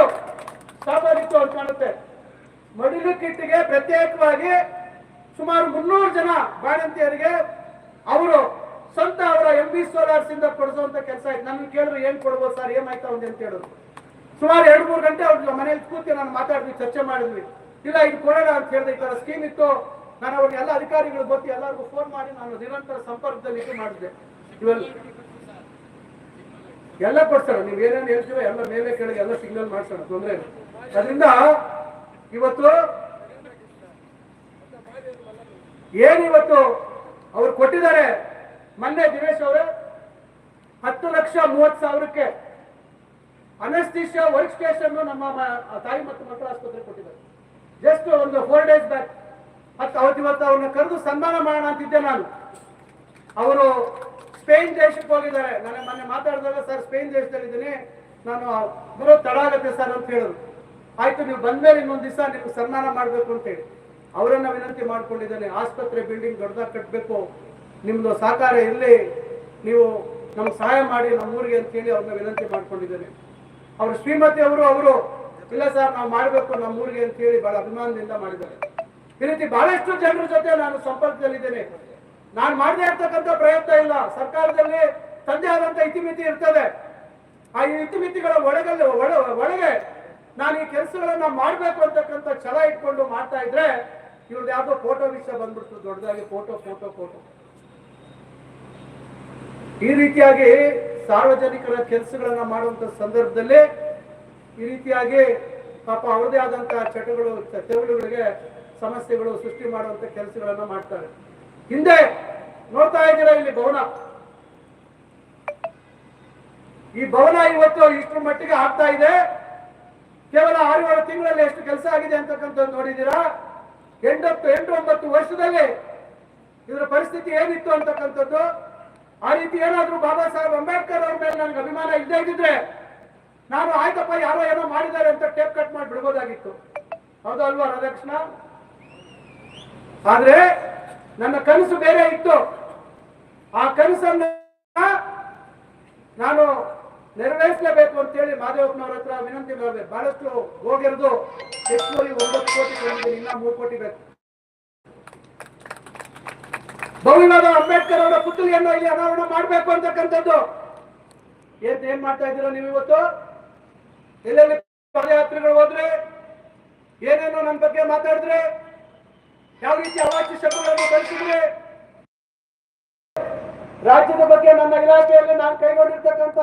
ಸಾಬಾರಿತ್ತು ಅಂತ ಕಾಣುತ್ತೆ. ಮಡಿಲು ಕಿಟ್ಟಿಗೆ ಪ್ರತ್ಯೇಕವಾಗಿ ಸುಮಾರು ಮುನ್ನೂರು ಜನ ಬಾಣಂತಿಯರಿಗೆ ಅವರು ಸ್ವಂತ ಅವರ ಎಂ ಬಿ ಸೋಲಾರ್ಸ್ ಇಂದ ಕೊಡಿಸುವಂತ ಕೆಲಸ ಆಯ್ತು. ನಮ್ಗೆ ಕೇಳಿದ್ರು ಏನ್ ಕೊಡ್ಬೋದು ಸರ್? ಏನಾಯ್ತಾ ಒಂದು ಅಂತ ಹೇಳಿದ್ರು ಸುಮಾರು ಎರಡು ಮೂರು ಗಂಟೆ ಅವ್ರ ಮನೇಲಿ ಕೂತಿ ನಾನು ಮಾತಾಡಿದ್ವಿ ಚರ್ಚೆ ಮಾಡಿದ್ವಿ. ಇಲ್ಲ, ಇದು ಕೊಡೋಣ ಅಂತ ಹೇಳಿದೆ ಈ ತರ ಸ್ಕೀಮ್ ಇತ್ತು. ನಾನು ಅವ್ರಿಗೆ ಎಲ್ಲ ಅಧಿಕಾರಿಗಳು ಗೊತ್ತಿ ಎಲ್ಲರಿಗೂ ಫೋನ್ ಮಾಡಿ ನಾನು ನಿರಂತರ ಸಂಪರ್ಕದಲ್ಲಿ ಇದು ಮಾಡಿದೆ ಇವೆಲ್ಲ ಎಲ್ಲ ಕೊಡ್ತಾರೆ ನೀವು ಏನೇನು ಹೇಳ್ತೀವೋ ಎಲ್ಲ ಮೇಲೆ ಕೇಳಿ ಎಲ್ಲ ಸಿಗ್ನಲ್ ಮಾಡ್ಸೋಣ. ತೊಂದರೆ ಅದರಿಂದ ಇವತ್ತು ಏನಿವತ್ತು ಅವ್ರು ಕೊಟ್ಟಿದ್ದಾರೆ? ಮೊನ್ನೆ ದಿನೇಶ್ ಅವರು, ಹತ್ತು ಲಕ್ಷ ಮೂವತ್ತು ಸಾವಿರಕ್ಕೆ ಅನಸ್ತೀಶಿಯಾ ವರ್ಕ್ ಸ್ಟೇಷನ್ ನಮ್ಮ ತಾಯಿ ಮತ್ತು ಮಕ್ಕಳ ಆಸ್ಪತ್ರೆ ಕೊಟ್ಟಿದ್ದಾರೆ. ಜಸ್ಟ್ ಒಂದು ಫೋರ್ ಡೇಸ್ ಬ್ಯಾಕ್ ಮತ್ತು ಅವತ್ತು ಇವತ್ತು ಅವ್ರನ್ನ ಕರೆದು ಸನ್ಮಾನ ಮಾಡೋಣ ಅಂತಿದ್ದೆ ನಾನು. ಅವರು ಸ್ಪೇನ್ ದೇಶಕ್ಕೆ ಹೋಗಿದ್ದಾರೆ. ನಾನು ಮೊನ್ನೆ ಮಾತಾಡಿದಾಗ, ಸರ್, ಸ್ಪೇನ್ ದೇಶದಲ್ಲಿದ್ದೀನಿ. ನಾನು ಬರೋ ತಡ ಆಗುತ್ತೆ ಸರ್ ಅಂತ ಹೇಳಿದ್ರು. ಆಯ್ತು, ನೀವು ಬಂದ್ಮೇಲೆ ಇನ್ನೊಂದು ದಿವಸ ನಿಮ್ಗೆ ಸನ್ಮಾನ ಮಾಡಬೇಕು ಅಂತೇಳಿ ಅವರನ್ನ ವಿನಂತಿ ಮಾಡ್ಕೊಂಡಿದ್ದೇನೆ, ಆಸ್ಪತ್ರೆ ಬಿಲ್ಡಿಂಗ್ ದೊಡ್ಡದಾಗಿ ಕಟ್ಟಬೇಕು ನಿಮ್ದು ಸಹಕಾರ ಇರಲಿ, ನೀವು ನಮ್ಗೆ ಸಹಾಯ ಮಾಡಿ ನಮ್ಮ ಊರಿಗೆ ಅಂತ ಹೇಳಿ ಅವ್ರನ್ನ ವಿನಂತಿ ಮಾಡ್ಕೊಂಡಿದ್ದೇನೆ. ಅವ್ರ ಶ್ರೀಮತಿ ಅವರು ಅವರು, ಇಲ್ಲ ಸರ್, ನಾವು ಮಾಡಬೇಕು ನಮ್ಮ ಊರಿಗೆ ಅಂತ ಹೇಳಿ ಬಹಳ ಅಭಿಮಾನದಿಂದ ಮಾಡಿದ್ದಾರೆ. ಈ ರೀತಿ ಬಹಳಷ್ಟು ಜನರ ಜೊತೆ ನಾನು ಸಂಪರ್ಕದಲ್ಲಿದ್ದೇನೆ. ನಾನು ಮಾಡದೇ ಇರ್ತಕ್ಕಂಥ ಪ್ರಯತ್ನ ಇಲ್ಲ. ಸರ್ಕಾರದಲ್ಲಿ ತಂದೆ ಆದಂತ ಇತಿಮಿತಿ ಇರ್ತದೆ. ಆ ಇತಿಮಿತಿಗಳ ಒಳಗಲ್ಲಿ, ಒಳ, ಒಳಗೆ ನಾನು ಈ ಕೆಲಸಗಳನ್ನ ಮಾಡಬೇಕು ಅಂತಕ್ಕಂಥ ಛಲ ಇಟ್ಕೊಂಡು ಮಾಡ್ತಾ ಇದ್ರೆ ಇವ್ರದ್ದು ಯಾವ್ದೋ ಫೋಟೋ ವಿಷಯ ಬಂದ್ಬಿಡ್ತು, ದೊಡ್ಡದಾಗಿ ಫೋಟೋ ಫೋಟೋ ಫೋಟೋ ಈ ರೀತಿಯಾಗಿ ಸಾರ್ವಜನಿಕರ ಕೆಲಸಗಳನ್ನ ಮಾಡುವಂತ ಸಂದರ್ಭದಲ್ಲಿ ಈ ರೀತಿಯಾಗಿ ಪಾಪ ಅವರದೇ ಆದಂತಹ ಚಟಗಳು ತೆವಳುಗಳಿಗೆ ಸಮಸ್ಯೆಗಳು ಸೃಷ್ಟಿ ಮಾಡುವಂತ ಕೆಲಸಗಳನ್ನ ಮಾಡ್ತಾರೆ. ಹಿಂದೆ ನೋಡ್ತಾ ಇದ್ದೀರಾ ಇಲ್ಲಿ ಭವನ? ಈ ಭವನ ಇವತ್ತು ಇಷ್ಟರ ಮಟ್ಟಿಗೆ ಆಗ್ತಾ ಇದೆ. ಕೇವಲ ಆರು ಏಳು ತಿಂಗಳಲ್ಲಿ ಎಷ್ಟು ಕೆಲಸ ಆಗಿದೆ ಅಂತಕ್ಕಂಥದ್ದು ನೋಡಿದ್ದೀರಾ? ಎಂಟತ್ತು ಎಂಟು ಒಂಬತ್ತು ವರ್ಷದಲ್ಲಿ ಇದರ ಪರಿಸ್ಥಿತಿ ಏನಿತ್ತು ಅಂತಕ್ಕಂಥದ್ದು, ಆ ರೀತಿ ಏನಾದರೂ ಬಾಬಾ ಸಾಹೇಬ್ ಅಂಬೇಡ್ಕರ್ ಅವ್ರ ಮೇಲೆ ನನಗೆ ಅಭಿಮಾನ ಇಲ್ಲದೇ ಇದ್ದಿದ್ರೆ ನಾನು ಆಯ್ತಪ್ಪ, ಯಾರೋ ಏನೋ ಮಾಡಿದ್ದಾರೆ ಅಂತ ಟೇಪ್ ಕಟ್ ಮಾಡಿ ಬಿಡ್ಬೋದಾಗಿತ್ತು. ಹೌದಲ್ವಾ ರಾಧಾಕೃಷ್ಣ? ಆದ್ರೆ ನನ್ನ ಕನಸು ಬೇರೆ ಇತ್ತು. ಆ ಕನಸನ್ನ ನಾನು ನೆರವೇರಿಸಲೇಬೇಕು ಅಂತೇಳಿ ಮಾದೇವಪ್ಪನವ್ರ ಹತ್ರ ವಿನಂತಿ ಮಾಡಿದೆ. ಬಹಳಷ್ಟು ಹೋಗಿರೋದು ಹೆಚ್ಚುವರಿ ಒಂಬತ್ತು ಕೋಟಿ ಕೊಂಡಿದ್ದೀನಿ ಇನ್ನ ಮೂರು ಕೋಟಿ ಬೇಕು. ಭವ್ಯವಾದ ಅಂಬೇಡ್ಕರ್ ಅವರ ಪುತ್ತಲಿಯನ್ನು ಇಲ್ಲಿ ಅನಾವರಣ ಮಾಡಬೇಕು ಅಂತಕ್ಕಂಥದ್ದು. ಏನ್ ಏನ್ ಮಾಡ್ತಾ ಇದ್ದೀರಾ ನೀವು ಇವತ್ತು? ಎಲ್ಲೆಲ್ಲಿ ಪದಯಾತ್ರೆಗಳು ಹೋದ್ರೆ, ಏನೇನೋ ನನ್ನ ಬಗ್ಗೆ ಮಾತಾಡಿದ್ರೆ, ಯಾವ ರೀತಿ ಅವಾಚ್ಯ ಶಬ್ದಗಳನ್ನು ಬಳಸಿದ್ರೆ ರಾಜ್ಯದ ಬಗ್ಗೆ ನನ್ನ ಇಲಾಖೆಯಲ್ಲಿ ನಾನು ಕೈಗೊಂಡಿರ್ತಕ್ಕಂಥ